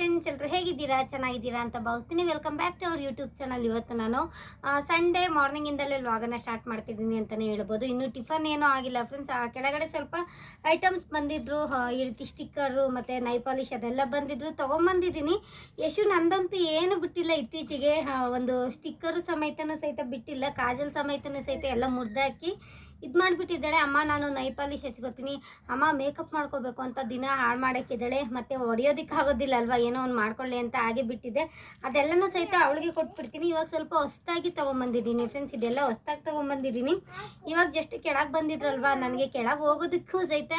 Friends ಎಲ್ಲರೂ ಹೇಗಿದ್ದೀರಾ? ಚೆನ್ನಾಗಿದ್ದೀರಾ ಅಂತ ಭಾವಿಸ್ತೀನಿ. ವೆಲ್ಕಮ್ ಬ್ಯಾಕ್ ಟು ಅವ್ರ ಯೂಟ್ಯೂಬ್ ಚಾನಲ್ ಇವತ್ತು ನಾನು ಸಂಡೇ ಮಾರ್ನಿಂಗಿಂದಲೇ ವ್ಲಾಗನ್ನು ಸ್ಟಾರ್ಟ್ ಮಾಡ್ತಿದ್ದೀನಿ ಅಂತಲೇ ಹೇಳ್ಬೋದು. ಇನ್ನು ಟಿಫನ್ ಏನೂ ಆಗಿಲ್ಲ ಫ್ರೆಂಡ್ಸ್ ಆ, ಕೆಳಗಡೆ ಸ್ವಲ್ಪ ಐಟಮ್ಸ್ ಬಂದಿದ್ದರು ಈ ರೀತಿ ಸ್ಟಿಕ್ಕರು ಮತ್ತು ನೈಪಾಲಿಶ್ ಅದೆಲ್ಲ ಬಂದಿದ್ರು. ತೊಗೊಂಬಂದಿದ್ದೀನಿ. ಯಶು ನಂದಂತೂ ಏನು ಬಿಟ್ಟಿಲ್ಲ ಇತ್ತೀಚೆಗೆ. ಒಂದು ಸ್ಟಿಕ್ಕರು ಸಮೇತನೂ ಸಹಿತ ಬಿಟ್ಟಿಲ್ಲ. ಕಾಜಲ್ ಸಮೇತನೂ ಸಹಿತ ಎಲ್ಲ ಮುರಿದಾಕಿ ಇದು ಮಾಡಿಬಿಟ್ಟಿದ್ದಾಳೆ. ಅಮ್ಮ, ನಾನು ನೈ ಪಾಲಿಶ್ ಹಚ್ಕೋತೀನಿ. ಅಮ್ಮ ಮೇಕಪ್ ಮಾಡ್ಕೋಬೇಕು ಅಂತ ದಿನ ಹಾಳು ಮಾಡೋಕ್ಕಿದ್ದಾಳೆ. ಮತ್ತು ಹೊಡೆಯೋದಕ್ಕೆ ಆಗೋದಿಲ್ಲ ಅಲ್ವಾ ಏನೋ ಒಂದು ಮಾಡ್ಕೊಳ್ಳಿ ಅಂತ ಹಾಗೆ ಬಿಟ್ಟಿದೆ ಅದೆಲ್ಲನೂ ಸಹಿತ ಅವಳಿಗೆ ಕೊಟ್ಬಿಡ್ತೀನಿ. ಇವಾಗ ಸ್ವಲ್ಪ ಹೊಸ್ದಾಗಿ ತೊಗೊಂಬಂದಿದ್ದೀನಿ ಫ್ರೆಂಡ್ಸ್ ಇದೆಲ್ಲ ಹೊಸ್ದಾಗಿ ತೊಗೊಂಬಂದಿದ್ದೀನಿ. ಇವಾಗ ಜಸ್ಟ್ ಕೆಳಗೆ ಬಂದಿದ್ರಲ್ವಾ? ನನಗೆ ಕೆಳಗೆ ಹೋಗೋದಕ್ಕೂ ಸಹಿತ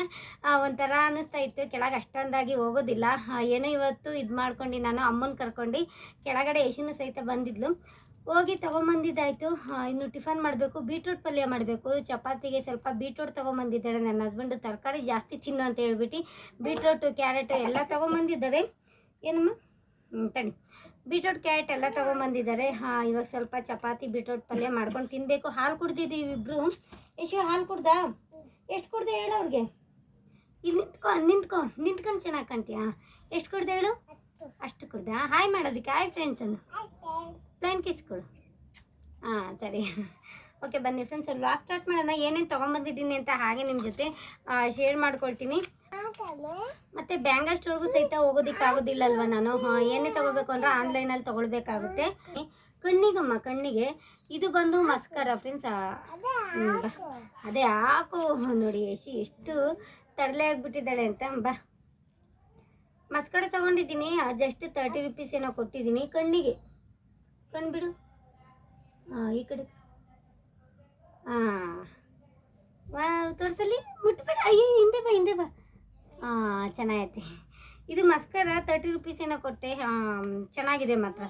ಒಂಥರ ಅನ್ನಿಸ್ತಾ ಇತ್ತು. ಕೆಳಗೆ ಅಷ್ಟೊಂದಾಗಿ ಹೋಗೋದಿಲ್ಲ. ಏನೋ ಇವತ್ತು ಇದು ಮಾಡ್ಕೊಂಡು, ನಾನು ಅಮ್ಮನ ಕರ್ಕೊಂಡು, ಕೆಳಗಡೆ ಯಶುನು ಸಹಿತ ಬಂದಿದ್ಲು. ಹೋಗಿ ತೊಗೊಂಬಂದಿದ್ದಾಯಿತು. ಇನ್ನು ಟಿಫನ್ ಮಾಡಬೇಕು, ಬೀಟ್ರೂಟ್ ಪಲ್ಯ ಮಾಡಬೇಕು. ಚಪಾತಿಗೆ ಸ್ವಲ್ಪ ಬೀಟ್ರೂಟ್ ತೊಗೊಂಬಂದಿದ್ದಾರೆ. ನನ್ನ ಹಸ್ಬೆಂಡು ತರಕಾರಿ ಜಾಸ್ತಿ ತಿನ್ನು ಅಂತ ಹೇಳ್ಬಿಟ್ಟು ಬೀಟ್ರೂಟು, ಕ್ಯಾರೆಟು ಎಲ್ಲ ತೊಗೊಂಬಂದಿದ್ದಾರೆ. ಏನಮ್ಮ? ತಣಿ ಬೀಟ್ರೂಟ್, ಕ್ಯಾರೆಟ್ ಎಲ್ಲ ತೊಗೊಂಬಂದಿದ್ದಾರೆ. ಹಾಂ, ಇವಾಗ ಸ್ವಲ್ಪ ಚಪಾತಿ, ಬೀಟ್ರೂಟ್ ಪಲ್ಯ ಮಾಡ್ಕೊಂಡು ತಿನ್ನಬೇಕು ಹಾಲು ಕುಡ್ದಿದ್ದೀವಿ ಇಬ್ಬರು ಎಷ್ಟು ಹಾಲು ಕುಡ್ದಾ? ಎಷ್ಟು ಕುಡ್ದೆ ಹೇಳು ಅವ್ರಿಗೆ? ಇಲ್ಲಿ ನಿಂತ್ಕೊ ನಿಂತ್ಕೊ. ನಿಂತ್ಕೊಂಡು ಚೆನ್ನಾಗಿ ಕಾಣ್ತೀಯಾ? ಎಷ್ಟು ಕುಡ್ದೆ ಹೇಳು? ಅಷ್ಟು ಕುಡ್ದಾ? ಹಾಯ್ ಮಾಡೋದಕ್ಕೆ. ಹಾಯ್ ಫ್ರೆಂಡ್ಸ್ ಅನ್ನು. ಪ್ಲೇನ್ ಕಿಸ್ ಕೊಡು. ಹಾಂ, ಸರಿ. ಓಕೆ ಬನ್ನಿ ಫ್ರೆಂಡ್ಸ್ ವ್ಲಾಗ್ ಸ್ಟಾರ್ಟ್ ಮಾಡೋಣ. ಏನೇನು ತೊಗೊಂಬಂದಿದ್ದೀನಿ ಅಂತ ಹಾಗೆ ನಿಮ್ಮ ಜೊತೆ ಶೇರ್ ಮಾಡ್ಕೊಳ್ತೀನಿ. ಮತ್ತು ಬ್ಯಾಂಗಲ್ ಸ್ಟೋರ್ಗೂ ಸಹಿತ ಹೋಗೋದಕ್ಕೆ ಆಗೋದಿಲ್ಲ ಅಲ್ವಾ ನಾನು? ಹಾಂ, ಏನೇ ತೊಗೋಬೇಕು ಅಂದರೆ ಆನ್ಲೈನಲ್ಲಿ ತೊಗೊಳ್ಬೇಕಾಗುತ್ತೆ. ಕಣ್ಣಿಗಮ್ಮ, ಕಣ್ಣಿಗೆ. ಇದು ಬಂದು ಮಸ್ಕರ ಫ್ರೆಂಡ್ಸ್ ಅದೇ ಹಾಕು. ನೋಡಿ, ಯಶಿ ಎಷ್ಟು ತರಲೆ ಆಗಿಬಿಟ್ಟಿದ್ದಾಳೆ ಅಂತ. ಬಾ. ಮಸ್ಕರ ತೊಗೊಂಡಿದ್ದೀನಿ ಜಸ್ಟ್ ತರ್ಟಿ ರುಪೀಸ್ ಏನೋ ಕೊಟ್ಟಿದ್ದೀನಿ ಕಣ್ಣಿಗೆ. ಕಣ್ಬಿಡು. ಹಾಂ ಈ ಕಡೆ. ಹಾಂ ವಾ ತೋರಿಸಲಿ ಮುಟ್ಬೇಡ. ಅಯ್ಯೋ, ಹಿಂದೆ ಬಾ ಹಿಂದೆ ಬಾ. ಹಾಂ ಚೆನ್ನಾಗೈತೆ. ಇದು ಮಸ್ಕರ ತರ್ಟಿ ರುಪೀಸ್ ಏನೋ ಕೊಟ್ಟೆ. ಹಾಂ ಚೆನ್ನಾಗಿದೆ ಮಾತ್ರ.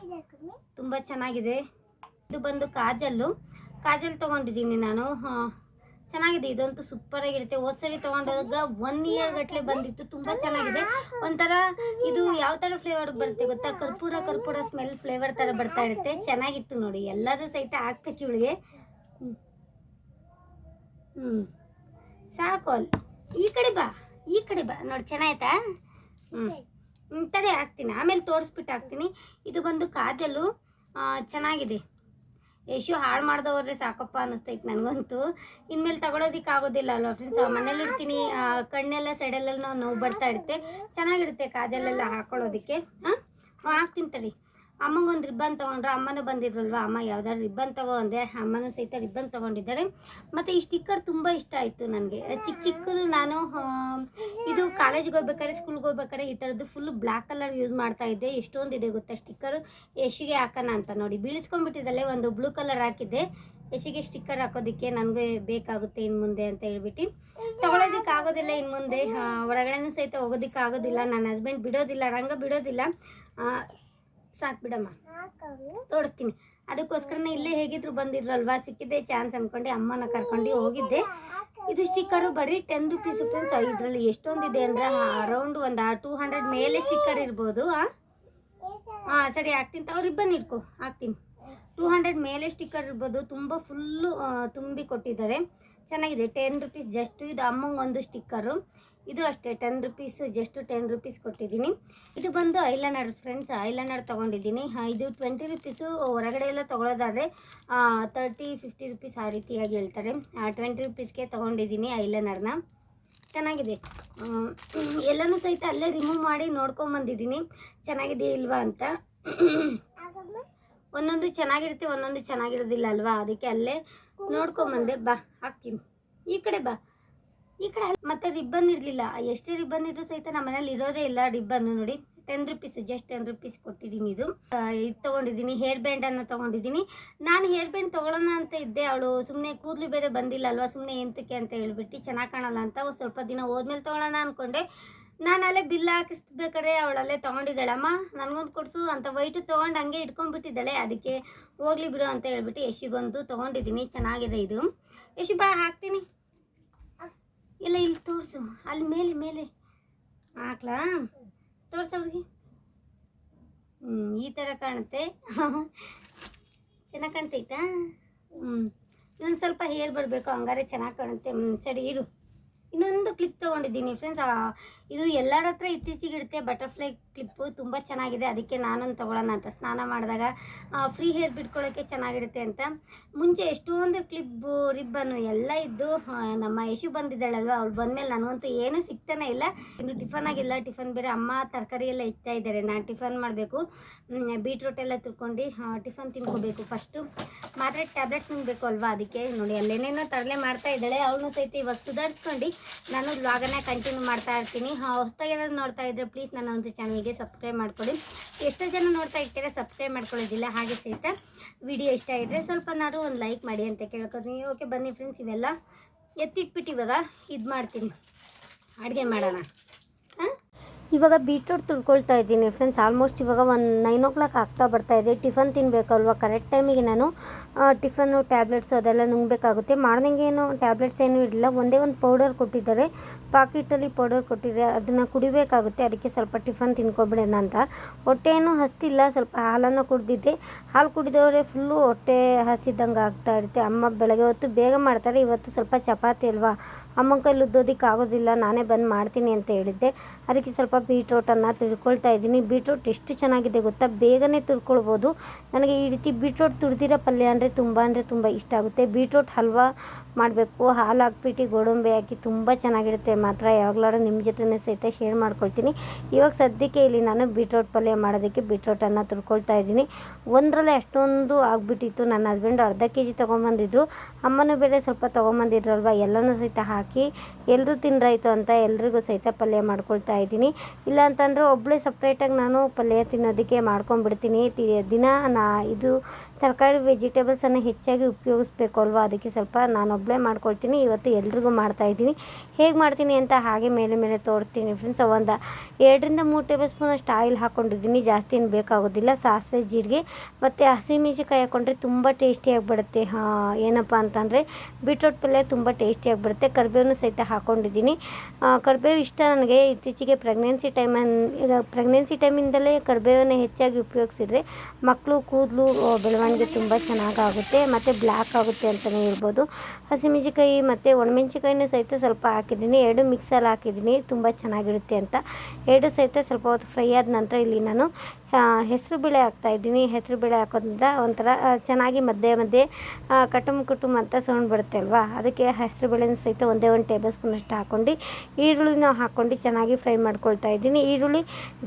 ತುಂಬ ಚೆನ್ನಾಗಿದೆ. ಇದು ಬಂದು ಕಾಜಲ್ಲು. ಕಾಜಲ್ ತೊಗೊಂಡಿದ್ದೀನಿ ನಾನು. ಹಾಂ. ಚೆನ್ನಾಗಿದೆ. ಇದಂತೂ ಸೂಪರ್ ಆಗಿರುತ್ತೆ. ಹೋದ್ಸರಿ ತಗೊಂಡಾಗ ಒನ್ ಇಯರ್ ಗಟ್ಟಲೆ ಬಂದಿತ್ತು. ತುಂಬಾ ಚೆನ್ನಾಗಿದೆ. ಒಂಥರ ಇದು ಯಾವ ತರ ಫ್ಲೇವರ್ ಬರುತ್ತೆ ಗೊತ್ತಾ? ಕರ್ಪೂರ ಕರ್ಪೂರ ಸ್ಮೆಲ್ ಫ್ಲೇವರ್ ತರ ಬರ್ತಾ ಇರುತ್ತೆ. ಚೆನ್ನಾಗಿತ್ತು ನೋಡಿ. ಎಲ್ಲದೂ ಸಹಿತ ಹಾಕ್ಬೇಕು ಇವಳಿಗೆ. ಹ್ಮ್. ಸಾಕು ಅಲ್ಲಿ ಈ ಕಡೆ ಬಾ. ಈ ಕಡೆ ಬಾ. ನೋಡಿ, ಚೆನ್ನಾಯ್ತಾ? ಹ್ಮ್. ತಡೆ ಹಾಕ್ತೀನಿ. ಆಮೇಲೆ ತೋರಿಸ್ಬಿಟ್ಟು ಹಾಕ್ತೀನಿ. ಇದು ಬಂದು ಕಾಜಲ್ಲು ಚೆನ್ನಾಗಿದೆ. ಯಶು ಹಾಳು ಮಾಡ್ದೆ ಹೋದ್ರೆ ಸಾಕಪ್ಪ ಅನಿಸ್ತೈತೆ ನನಗಂತೂ. ಇನ್ಮೇಲೆ ತಗೊಳೋದಿಕ್ಕೆ ಆಗೋದಿಲ್ಲ ಅಲ್ವಾ ಫ್ರೆಂಡ್ಸ್ ಮನೇಲಿ ಇರ್ತೀನಿ ಕಣ್ಣೆಲ್ಲ ಸೈಡಲ್ಲೆಲ್ಲ ನಾವು ನೋವು ಬರ್ತಾ ಇರುತ್ತೆ. ಚೆನ್ನಾಗಿರುತ್ತೆ ಕಾಜಲೆಲ್ಲ ಹಾಕೊಳ್ಳೋದಕ್ಕೆ ಹಾಂ? ಹಾಕ್ತೀನಿ ತಡಿ. ಅಮ್ಮಂಗೊಂದು ರಿಬ್ಬನ್ ತೊಗೊಂಡ್ರೆ, ಅಮ್ಮನೂ ಬಂದಿದ್ರಲ್ವ? ಅಮ್ಮ ಯಾವ್ದಾದ್ರು ರಿಬ್ಬನ್ ತಗೊಂಡೆ ಅಮ್ಮನೂ ಸಹಿತ ರಿಬ್ಬನ್ ತೊಗೊಂಡಿದ್ದಾರೆ. ಮತ್ತು ಈ ಸ್ಟಿಕ್ಕರ್ ತುಂಬ ಇಷ್ಟ ಆಯಿತು ನನಗೆ. ಚಿಕ್ಕ ಚಿಕ್ಕದು ನಾನು ಇದು ಕಾಲೇಜಿಗೆ ಹೋಗ್ಬೇಕಾದ್ರೆ ಸ್ಕೂಲ್ಗೆ ಹೋಗ್ಬೇಕಾದ್ರೆ ಈ ಥರದ್ದು ಫುಲ್ ಬ್ಲ್ಯಾಕ್ ಕಲರ್ ಯೂಸ್ ಮಾಡ್ತಾ ಇದ್ದೆ. ಎಷ್ಟೊಂದಿದೆ ಗೊತ್ತಾ ಸ್ಟಿಕ್ಕರ್ ಯಶಿಗೆ ಹಾಕೋಣ ಅಂತ ನೋಡಿ. ಬೀಳಿಸ್ಕೊಂಡ್ಬಿಟ್ಟಿದ್ದಲ್ಲೇ ಒಂದು ಬ್ಲೂ ಕಲರ್ ಹಾಕಿದ್ದೆ. ಯಶಿಗೆ ಸ್ಟಿಕ್ಕರ್ ಹಾಕೋದಕ್ಕೆ ನನಗೆ ಬೇಕಾಗುತ್ತೆ ಇನ್ನು ಮುಂದೆ ಅಂತ ಹೇಳ್ಬಿಟ್ಟು. ತೊಗೊಳೋದಕ್ಕೆ ಆಗೋದಿಲ್ಲ ಇನ್ನು ಮುಂದೆ. ಹೊರಗಡೆನೂ ಸಹಿತ ಹೋಗೋದಕ್ಕೆ ಆಗೋದಿಲ್ಲ. ನನ್ನ ಹಸ್ಬೆಂಡ್ ಬಿಡೋದಿಲ್ಲ, ರಂಗ ಬಿಡೋದಿಲ್ಲ. ಸಾಕು ಬಿಡಮ್ಮ. ತೋರಿಸ್ತೀನಿ ಅದಕ್ಕೋಸ್ಕರನೇ ಇಲ್ಲೇ ಹೇಗಿದ್ರು ಬಂದಿದ್ರಲ್ವಾ? ಸಿಕ್ಕಿದ್ದೆ ಚಾನ್ಸ್ ಅನ್ಕೊಂಡು ಅಮ್ಮನ ಕರ್ಕೊಂಡು ಹೋಗಿದ್ದೆ. ಇದು ಸ್ಟಿಕ್ಕರು ಬರೀ ಟೆನ್ ರುಪೀಸ್ ಫ್ರೆಂಡ್ಸ್ ಇದರಲ್ಲಿ ಎಷ್ಟೊಂದಿದೆ ಅಂದರೆ ಅರೌಂಡ್ ಒಂದು ಟೂ ಹಂಡ್ರೆಡ್ ಮೇಲೆ ಸ್ಟಿಕ್ಕರ್ ಇರ್ಬೋದು ಹಾಂ ಸರಿ ಹಾಕ್ತೀನಿ. ತಾವು ರಿಬ್ಬನ್ ಇಟ್ಕೊ ಹಾಕ್ತೀನಿ. ಟೂ ಹಂಡ್ರೆಡ್ ಮೇಲೆ ಸ್ಟಿಕ್ಕರ್ ಇರ್ಬೋದು. ತುಂಬ ಫುಲ್ಲು ತುಂಬಿ ಕೊಟ್ಟಿದ್ದಾರೆ. ಚೆನ್ನಾಗಿದೆ. ಟೆನ್ ರುಪೀಸ್ ಜಸ್ಟ್ ಇದು ಅಮ್ಮಂಗೆ ಒಂದು ಸ್ಟಿಕ್ಕರು ಇದು ಅಷ್ಟೇ ten rupees just ten rupees ಕೊಟ್ಟಿದ್ದೀನಿ. ಇದು ಬಂದು ಐಲನರ್ ಫ್ರೆಂಡ್ಸ್ ಐಲನರ್ ತೊಗೊಂಡಿದ್ದೀನಿ. ಇದು ಟ್ವೆಂಟಿ ರುಪೀಸು ಹೊರಗಡೆ ಎಲ್ಲ ತೊಗೊಳೋದಾದರೆ ತರ್ಟಿ ಫಿಫ್ಟಿ ರುಪೀಸ್ ಆ ರೀತಿಯಾಗಿ ಹೇಳ್ತಾರೆ. ಟ್ವೆಂಟಿ ರುಪೀಸ್ಗೆ ತೊಗೊಂಡಿದ್ದೀನಿ ಐಲನರ್ನ ಚೆನ್ನಾಗಿದೆ. ಎಲ್ಲನೂ ಸಹಿತ ಅಲ್ಲೇ ರಿಮೂವ್ ಮಾಡಿ ನೋಡ್ಕೊಂಬಂದಿದ್ದೀನಿ ಚೆನ್ನಾಗಿದೆ ಇಲ್ವಾ ಅಂತ. ಒಂದೊಂದು ಚೆನ್ನಾಗಿರುತ್ತೆ, ಒಂದೊಂದು ಚೆನ್ನಾಗಿರೋದಿಲ್ಲ ಅಲ್ವಾ? ಅದಕ್ಕೆ ಅಲ್ಲೇ ನೋಡ್ಕೊಂಬಂದೆ ಬಾ, ಹಾಕ್ತೀನಿ. ಈ ಕಡೆ ಬಾ. ಈ ಕಡೆ ಮತ್ತೆ ರಿಬ್ಬನ್ ಇರಲಿಲ್ಲ. ಎಷ್ಟೇ ರಿಬ್ಬನ್ ಇದ್ರೂ ಸಹಿತ ನಮ್ಮ ಮನೇಲಿ ಇರೋದೇ ಇಲ್ಲ ರಿಬ್ಬನ್ ನೋಡಿ. Ten rupees just ten rupees ಕೊಟ್ಟಿದ್ದೀನಿ ಇದು. ಇದು ತೊಗೊಂಡಿದ್ದೀನಿ ಹೇರ್ ಬ್ಯಾಂಡನ್ನು ತೊಗೊಂಡಿದ್ದೀನಿ. ನಾನು ಹೇರ್ ಬ್ಯಾಂಡ್ ತೊಗೊಳ್ಳೋಣ ಅಂತ ಇದ್ದೆ. ಅವಳು ಸುಮ್ಮನೆ ಕೂದಲು ಬೇರೆ ಬಂದಿಲ್ಲ ಅಲ್ವಾ ಸುಮ್ಮನೆ ಎಂತಕ್ಕೆ ಅಂತ ಹೇಳ್ಬಿಟ್ಟು, ಚೆನ್ನಾಗಿ ಕಾಣಲ್ಲ ಅಂತ ಸ್ವಲ್ಪ ದಿನ ಹೋದ್ಮೇಲೆ ತೊಗೊಳ್ಳೋಣ ಅಂದ್ಕೊಂಡೆ ನಾನು ಅಲ್ಲೇ ಬಿಲ್ ಹಾಕಿಸ್ಬೇಕಾದ್ರೆ ಅವಳಲ್ಲೇ ತೊಗೊಂಡಿದ್ದಾಳೆ. ಅಮ್ಮ, ನನಗೊಂದು ಕೊಡಿಸು ಅಂತ ವೈಟ್ ತೊಗೊಂಡು ಹಂಗೆ ಇಟ್ಕೊಂಡ್ಬಿಟ್ಟಿದ್ದಾಳೆ. ಅದಕ್ಕೆ ಹೋಗ್ಲಿ ಬಿಡು ಅಂತ ಹೇಳ್ಬಿಟ್ಟು ಯಶಿಗೊಂದು ತೊಗೊಂಡಿದ್ದೀನಿ. ಚೆನ್ನಾಗಿದೆ ಇದು. ಯಶಿ ಬಾ, ಹಾಕ್ತೀನಿ. ಇಲ್ಲ, ಇಲ್ಲಿ ತೋರಿಸು. ಅಲ್ಲಿ ಮೇಲೆ ಮೇಲೆ. ಹಾಕ್ಲಾ? ತೋರ್ಸ ಅವ್ರಿಗೆ. ಹ್ಞೂ ಈ ಥರ ಕಾಣುತ್ತೆ. ಚೆನ್ನಾಗಿ ಕಾಣ್ತೈತಾ ಹ್ಞೂ ಇನ್ನೊಂದು ಸ್ವಲ್ಪ ಹೇರ್ ಬರಬೇಕು, ಹಂಗಾರೆ ಚೆನ್ನಾಗಿ ಕಾಣುತ್ತೆ. ಸರಿ, ಇರು. ಇನ್ನೊಂದು ಕ್ಲಿಪ್ ತೊಗೊಂಡಿದ್ದೀನಿ ಫ್ರೆಂಡ್ಸ್ ಇದು ಎಲ್ಲರ ಹತ್ರ ಇತ್ತೀಚೆಗೆ ಇರುತ್ತೆ ಬಟರ್ಫ್ಲೈ ಕ್ಲಿಪ್ಪು ತುಂಬ ಚೆನ್ನಾಗಿದೆ, ಅದಕ್ಕೆ ನಾನೊಂದು ತೊಗೊಳ್ಳೋಣ ಅಂತ. ಸ್ನಾನ ಮಾಡಿದಾಗ ಫ್ರೀ ಹೇರ್ ಬಿಟ್ಕೊಳ್ಳೋಕ್ಕೆ ಚೆನ್ನಾಗಿರುತ್ತೆ ಅಂತ. ಮುಂಚೆ ಎಷ್ಟೊಂದು ಕ್ಲಿಪ್ಪು ರಿಬ್ಬನ್ನು ಎಲ್ಲ ಇದ್ದು ನಮ್ಮ ಯಶು ಬಂದಿದ್ದಾಳಲ್ವ, ಅವಳು ಬಂದಮೇಲೆ ನನಗಂತೂ ಏನೂ ಸಿಗ್ತಾನೆ ಇಲ್ಲ. ಇನ್ನು ಟಿಫನ್ ಆಗಿಲ್ಲ, ಟಿಫನ್ ಬೇರೆ ಅಮ್ಮ ತರಕಾರಿ ಎಲ್ಲ ಇಡ್ತಾ ಇದ್ದಾರೆ, ನಾನು ಟಿಫನ್ ಮಾಡಬೇಕು. ಬೀಟ್ರೂಟ್ ಎಲ್ಲ ತುರ್ಕೊಂಡು ಟಿಫನ್ ತಿನ್ಕೋಬೇಕು ಫಸ್ಟು ಮಾತ್ರೆ ಟ್ಯಾಬ್ಲೆಟ್ ತಿನ್ನಬೇಕು ಅಲ್ವಾ ಅದಕ್ಕೆ. ನೋಡಿ, ಅಲ್ಲೇನೇನೋ ತರಲೆ ಮಾಡ್ತಾ ಇದ್ದಾಳೆ. ಅವನು ಸಹಿತ ಇವಾಗ ಸುಧಾರಿಸ್ಕೊಂಡು ನಾನು ವ್ಲಾಗನ್ನ ಕಂಟಿನ್ಯೂ ಮಾಡ್ತಾ ಇರ್ತೀನಿ. ಹೊಸ್ದಾಗಿ ಏನಾದ್ರು ನೋಡ್ತಾ ಇದ್ದರೆ ಪ್ಲೀಸ್ ನನ್ನ ಒಂದು ಚಾನಲ್ಗೆ ಸಬ್ಸ್ಕ್ರೈಬ್ ಮಾಡ್ಕೊಳ್ಳಿ. ಎಷ್ಟೋ ಜನ ನೋಡ್ತಾ ಇರ್ತೀರ, ಸಬ್ಸ್ಕ್ರೈಬ್ ಮಾಡ್ಕೊಳ್ಳೋದಿಲ್ಲ, ಹಾಗೆ ಸಹಿತ ವಿಡಿಯೋ ಇಷ್ಟ ಇದ್ದರೆ ಸ್ವಲ್ಪ ನಾನು ಒಂದು ಲೈಕ್ ಮಾಡಿ ಅಂತ ಕೇಳ್ಕೊತೀನಿ. ಓಕೆ, ಬನ್ನಿ ಫ್ರೆಂಡ್ಸ್, ಇವೆಲ್ಲ ಎತ್ತಿಟ್ಬಿಟ್ಟು ಇವಾಗ ಇದು ಮಾಡ್ತೀನಿ. ಅಡುಗೆ ಮಾಡೋಣ. ಹಾಂ? ಇವಾಗ ಬೀಟ್ರೂಟ್ ತುಳ್ಕೊಳ್ತಾ ಇದ್ದೀನಿ ಫ್ರೆಂಡ್ಸ್. ಆಲ್ಮೋಸ್ಟ್ ಇವಾಗ ಒಂದು ನೈನ್ ಓ ಕ್ಲಾಕ್ ಆಗ್ತಾ ಬರ್ತಾ ಇದೆ. ಟಿಫನ್ ತಿನ್ನಬೇಕಲ್ವ ಕರೆಕ್ಟ್ ಟೈಮಿಗೆ ನಾನು ಟಿಫನ್ನು, ಟ್ಯಾಬ್ಲೆಟ್ಸು ಅದೆಲ್ಲ ನುಂಗಬೇಕಾಗುತ್ತೆ. ಮಾರ್ನಿಂಗ್ ಏನು ಟ್ಯಾಬ್ಲೆಟ್ಸ್ ಏನೂ ಇರಲಿಲ್ಲ. ಒಂದೇ ಒಂದು ಪೌಡರ್ ಕೊಟ್ಟಿದ್ದಾರೆ. ಪಾಕಿಟಲ್ಲಿ ಪೌಡರ್ ಕೊಟ್ಟಿದ್ದಾರೆ. ಅದನ್ನು ಕುಡಿಬೇಕಾಗುತ್ತೆ. ಅದಕ್ಕೆ ಸ್ವಲ್ಪ ಟಿಫನ್ ತಿನ್ಕೊಬಿಡೋಣ ಅಂತ. ಹೊಟ್ಟೆ ಏನೂ ಹಸ್ತಿಲ್ಲ. ಸ್ವಲ್ಪ ಹಾಲನ್ನು ಕುಡಿದಿದ್ದೆ. ಹಾಲು ಕುಡಿದವರೇ ಫುಲ್ಲು ಹೊಟ್ಟೆ ಹಸಿದಂಗೆ ಆಗ್ತಾ ಇರುತ್ತೆ. ಅಮ್ಮ ಬೆಳಗ್ಗೆ ಹೊತ್ತು ಬೇಗ ಮಾಡ್ತಾರೆ. ಇವತ್ತು ಸ್ವಲ್ಪ ಚಪಾತಿ ಅಲ್ವಾ? ಅಮ್ಮನ ಕೈಲಿ ಉದ್ದೋದಕ್ಕೆ ಆಗೋದಿಲ್ಲ. ನಾನೇ ಬಂದು ಮಾಡ್ತೀನಿ ಅಂತ ಹೇಳಿದ್ದೆ. ಅದಕ್ಕೆ ಸ್ವಲ್ಪ ಬೀಟ್ರೋಟನ್ನು ತಿಳ್ಕೊಳ್ತಾ ಇದ್ದೀನಿ. ಬೀಟ್ರೋಟ್ ಎಷ್ಟು ಚೆನ್ನಾಗಿದೆ ಗೊತ್ತಾ? ಬೇಗನೆ ತುರ್ಕೊಳ್ಬೋದು ನನಗೆ ಈ ರೀತಿ ಬೀಟ್ರೋಟ್ ತುರಿದಿರೋ ಪಲ್ಯ ಅಂದರೆ ತುಂಬ ಅಂದರೆ ತುಂಬ ಇಷ್ಟ ಆಗುತ್ತೆ. ಬೀಟ್ರೂಟ್ ಹಲ್ವಾ ಮಾಡಬೇಕು. ಹಾಲು ಹಾಕ್ಬಿಟ್ಟು ಗೋಡಂಬಿ ಹಾಕಿ ತುಂಬ ಚೆನ್ನಾಗಿರುತ್ತೆ. ಮಾತ್ರ ಯಾವಾಗಲಾದ್ರೂ ನಿಮ್ಮ ಜೊತೆನೇ ಸಹಿತ ಶೇರ್ ಮಾಡ್ಕೊಳ್ತೀನಿ. ಇವಾಗ ಸದ್ಯಕ್ಕೆ ಇಲ್ಲಿ ನಾನು ಬೀಟ್ರೋಟ್ ಪಲ್ಯ ಮಾಡೋದಕ್ಕೆ ಬೀಟ್ರೋಟನ್ನು ತುರ್ಕೊಳ್ತಾ ಇದ್ದೀನಿ. ಒಂದರಲ್ಲೇ ಅಷ್ಟೊಂದು ಆಗಿಬಿಟ್ಟಿತ್ತು. ನನ್ನ ಹಸ್ಬೆಂಡು ಅರ್ಧ ಕೆ ಜಿ ತೊಗೊಂಬಂದಿದ್ರು. ಅಮ್ಮನೂ ಬೇರೆ ಸ್ವಲ್ಪ ತೊಗೊಂಬಂದಿದ್ರಲ್ವ? ಎಲ್ಲನೂ ಸಹಿತ ಹಾಕಿ ಎಲ್ಲರೂ ತಿಂದ್ರಾಯಿತು ಅಂತ ಎಲ್ರಿಗೂ ಸಹಿತ ಪಲ್ಯ ಮಾಡ್ಕೊಳ್ತಾ ಇದ್ದೀನಿ. ಇಲ್ಲ ಅಂತಂದರೆ ಒಬ್ಬಳೇ ಸಪ್ರೇಟಾಗಿ ನಾನು ಪಲ್ಯ ತಿನ್ನೋದಕ್ಕೆ ಮಾಡ್ಕೊಂಡ್ಬಿಡ್ತೀನಿ. ದಿನ ನಾ ಇದು ತರಕಾರಿ ವೆಜಿಟೇಬಲ್ಸನ್ನು ಹೆಚ್ಚಾಗಿ ಉಪಯೋಗಿಸ್ಬೇಕು ಅಲ್ವಾ ಅದಕ್ಕೆ ಸ್ವಲ್ಪ ನಾನೊಬ್ಬಳೇ ಮಾಡ್ಕೊಳ್ತೀನಿ. ಇವತ್ತು ಎಲ್ರಿಗೂ ಮಾಡ್ತಾಯಿದ್ದೀನಿ ಹೇಗೆ ಮಾಡ್ತೀನಿ ಅಂತ ಹಾಗೆ ಮೇಲೆ ಮೇಲೆ ತೋರ್ತೀನಿ ಫ್ರೆಂಡ್ಸ್ ಒಂದು ಎರಡರಿಂದ ಮೂರು ಟೇಬಲ್ ಸ್ಪೂನ್ ಅಷ್ಟು ಆಯಿಲ್ ಹಾಕ್ಕೊಂಡಿದ್ದೀನಿ ಜಾಸ್ತಿ ಏನು ಬೇಕಾಗೋದಿಲ್ಲ. ಸಾಸಿವೆ, ಜೀರಿಗೆ ಮತ್ತು ಹಸಿಮೆಣಸಿಕಾಯಿ ಹಾಕ್ಕೊಂಡ್ರೆ ತುಂಬ ಟೇಸ್ಟಿಯಾಗಿ ಬಿಡುತ್ತೆ ಹಾಂ, ಏನಪ್ಪ ಅಂತಂದರೆ ಬೀಟ್ರೋಟ್ ಪಲ್ಯ ತುಂಬ ಟೇಸ್ಟಿಯಾಗಿ ಬಿಡುತ್ತೆ ಕರಿಬೇವನ್ನು ಸಹಿತ ಹಾಕ್ಕೊಂಡಿದ್ದೀನಿ ಕರಿಬೇವು ಇಷ್ಟ ನನಗೆ. ಇತ್ತೀಚೆಗೆ ಪ್ರೆಗ್ನೆನ್ಸಿ ಟೈಮನ್ ಈಗ ಪ್ರೆಗ್ನೆನ್ಸಿ ಟೈಮಿಂದಲೇ ಕರಿಬೇವನ್ನು ಹೆಚ್ಚಾಗಿ ಉಪಯೋಗಿಸಿದರೆ ಮಕ್ಕಳು ಕೂದಲು ಬೆಳವಣಿಗೆ ತುಂಬ ಚೆನ್ನಾಗಾಗುತ್ತೆ, ಮತ್ತು ಬ್ಲ್ಯಾಕ್ ಆಗುತ್ತೆ ಅಂತಲೇ ಹೇಳ್ಬೋದು. ಹಸಿಮೆಣಸಿಕಾಯಿ ಮತ್ತು ಒಣಮೆಣಸಿಕಾಯಿನೂ ಸಹಿತ ಸ್ವಲ್ಪ ಹಾಕಿದ್ದೀನಿ, ಎರಡು ಮಿಕ್ಸಲ್ಲಿ ಹಾಕಿದ್ದೀನಿ, ತುಂಬ ಚೆನ್ನಾಗಿರುತ್ತೆ ಅಂತ. ಎರಡು ಸಹಿತ ಸ್ವಲ್ಪ ಹೊತ್ತು ಫ್ರೈ ಆದ ನಂತರ ಇಲ್ಲಿ ನಾನು ಹೆಸರು ಬೇಳೆ ಹಾಕ್ತಾಯಿದ್ದೀನಿ ಹೆಸರು ಬೇಳೆ ಹಾಕೋದ್ರಿಂದ ಒಂಥರ ಚೆನ್ನಾಗಿ ಮಧ್ಯೆ ಮಧ್ಯೆ ಕಟುಂಬ ಕಟುಮ್ ಕುಟುಮ್ ಅಂತ ಸೌಂಡ್ ಬರುತ್ತೆ ಅಲ್ವಾ? ಅದಕ್ಕೆ ಹೆಸರು ಬೇಳೆನೂ ಸಹಿತ ಒಂದೇ ಒಂದು ಟೇಬಲ್ ಸ್ಪೂನ್ ಅಷ್ಟು ಹಾಕ್ಕೊಂಡು ಈರುಳ್ಳಿನ ಹಾಕ್ಕೊಂಡು ಚೆನ್ನಾಗಿ ಫ್ರೈ ಮಾಡ್ಕೊಳ್ತಾ ಇದ್ದೀನಿ. ಈರುಳ್ಳಿ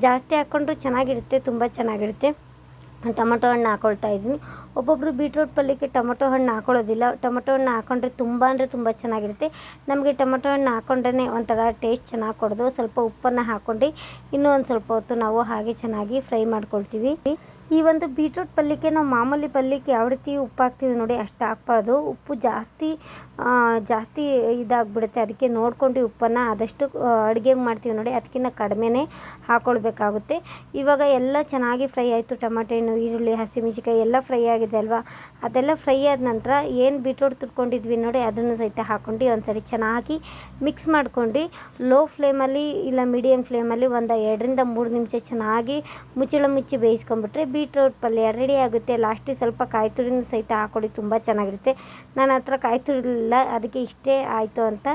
ಜಾಸ್ತಿ ಹಾಕ್ಕೊಂಡ್ರು ಚೆನ್ನಾಗಿರುತ್ತೆ, ತುಂಬ ಚೆನ್ನಾಗಿರುತ್ತೆ. ಟೊಮೊಟೊ ಹಣ್ಣು ಹಾಕ್ಕೊಳ್ತಾ ಇದ್ದೀನಿ. ಒಬ್ಬೊಬ್ಬರು ಬೀಟ್ರೂಟ್ ಪಲ್ಯಕ್ಕೆ ಟೊಮೊಟೊ ಹಣ್ಣು ಹಾಕೊಳ್ಳೋದಿಲ್ಲ. ಟೊಮೊಟೊ ಹಣ್ಣು ಹಾಕೊಂಡ್ರೆ ತುಂಬ ಅಂದರೆ ತುಂಬ ಚೆನ್ನಾಗಿರುತ್ತೆ. ನಮಗೆ ಟೊಮೊಟೊ ಹಣ್ಣು ಹಾಕೊಂಡ್ರೆ ಒಂಥರ ಟೇಸ್ಟ್ ಚೆನ್ನಾಗಿ ಕೊಡೋದು. ಸ್ವಲ್ಪ ಉಪ್ಪನ್ನು ಹಾಕ್ಕೊಂಡು ಇನ್ನೂ ಒಂದು ಸ್ವಲ್ಪ ಹೊತ್ತು ನಾವು ಹಾಗೆ ಚೆನ್ನಾಗಿ ಫ್ರೈ ಮಾಡ್ಕೊಳ್ತೀವಿ. ಈ ಒಂದು ಬೀಟ್ರೂಟ್ ಪಲ್ಯಕ್ಕೆ ನಾವು ಮಾಮೂಲಿ ಪಲ್ಯಕ್ಕೆ ಯಾವ ರೀತಿ ಉಪ್ಪು ಹಾಕ್ತೀವಿ ನೋಡಿ ಅಷ್ಟು ಹಾಕ್ಬಾರ್ದು. ಉಪ್ಪು ಜಾಸ್ತಿ ಜಾಸ್ತಿ ಇದಾಗ್ಬಿಡುತ್ತೆ. ಅದಕ್ಕೆ ನೋಡ್ಕೊಂಡು ಉಪ್ಪನ್ನು ಆದಷ್ಟು ಅಡುಗೆ ಮಾಡ್ತೀವಿ ನೋಡಿ. ಅದಕ್ಕಿಂತ ಕಡಿಮೆನೇ ಹಾಕ್ಕೊಳ್ಬೇಕಾಗುತ್ತೆ ಇವಾಗ ಎಲ್ಲ ಚೆನ್ನಾಗಿ ಫ್ರೈ ಆಯಿತು. ಟೊಮಾಟೆ ಹಣ್ಣು, ಈರುಳ್ಳಿ ಹಸಿಮೆಣಸಿಕಾಯಿ ಎಲ್ಲ ಫ್ರೈ ಆಗಿದೆ ಅಲ್ವಾ? ಅದೆಲ್ಲ ಫ್ರೈ ಆದ ನಂತರ ಏನು ಬೀಟ್ರೂಟ್ ತುರ್ಕೊಂಡಿದ್ವಿ ನೋಡಿ, ಅದನ್ನು ಸಹಿತ ಹಾಕ್ಕೊಂಡು ಒಂದ್ಸರಿ ಚೆನ್ನಾಗಿ ಮಿಕ್ಸ್ ಮಾಡ್ಕೊಂಡು ಲೋ ಫ್ಲೇಮಲ್ಲಿ ಇಲ್ಲ ಮೀಡಿಯಮ್ ಫ್ಲೇಮಲ್ಲಿ ಒಂದು ಎರಡರಿಂದ ಮೂರು ನಿಮಿಷ ಚೆನ್ನಾಗಿ ಮುಚ್ಚಳ ಮುಚ್ಚಿ ಬೇಯಿಸ್ಕೊಂಬಿಟ್ರೆ ಬೀಟ್ರೂಟ್ ಪಲ್ಯ ರೆಡಿ ಆಗುತ್ತೆ. ಲಾಸ್ಟಿಗೆ ಸ್ವಲ್ಪ ಕಾಯಿ ತುರಿನೂ ಸಹಿತ ಹಾಕೊಳ್ಳಿ, ತುಂಬ ಚೆನ್ನಾಗಿರುತ್ತೆ. ನನ್ನ ಹತ್ರ ಕಾಯಿ ತುರಿಲಿಲ್ಲ ಅದಕ್ಕೆ ಇಷ್ಟೇ ಆಯಿತು ಅಂತ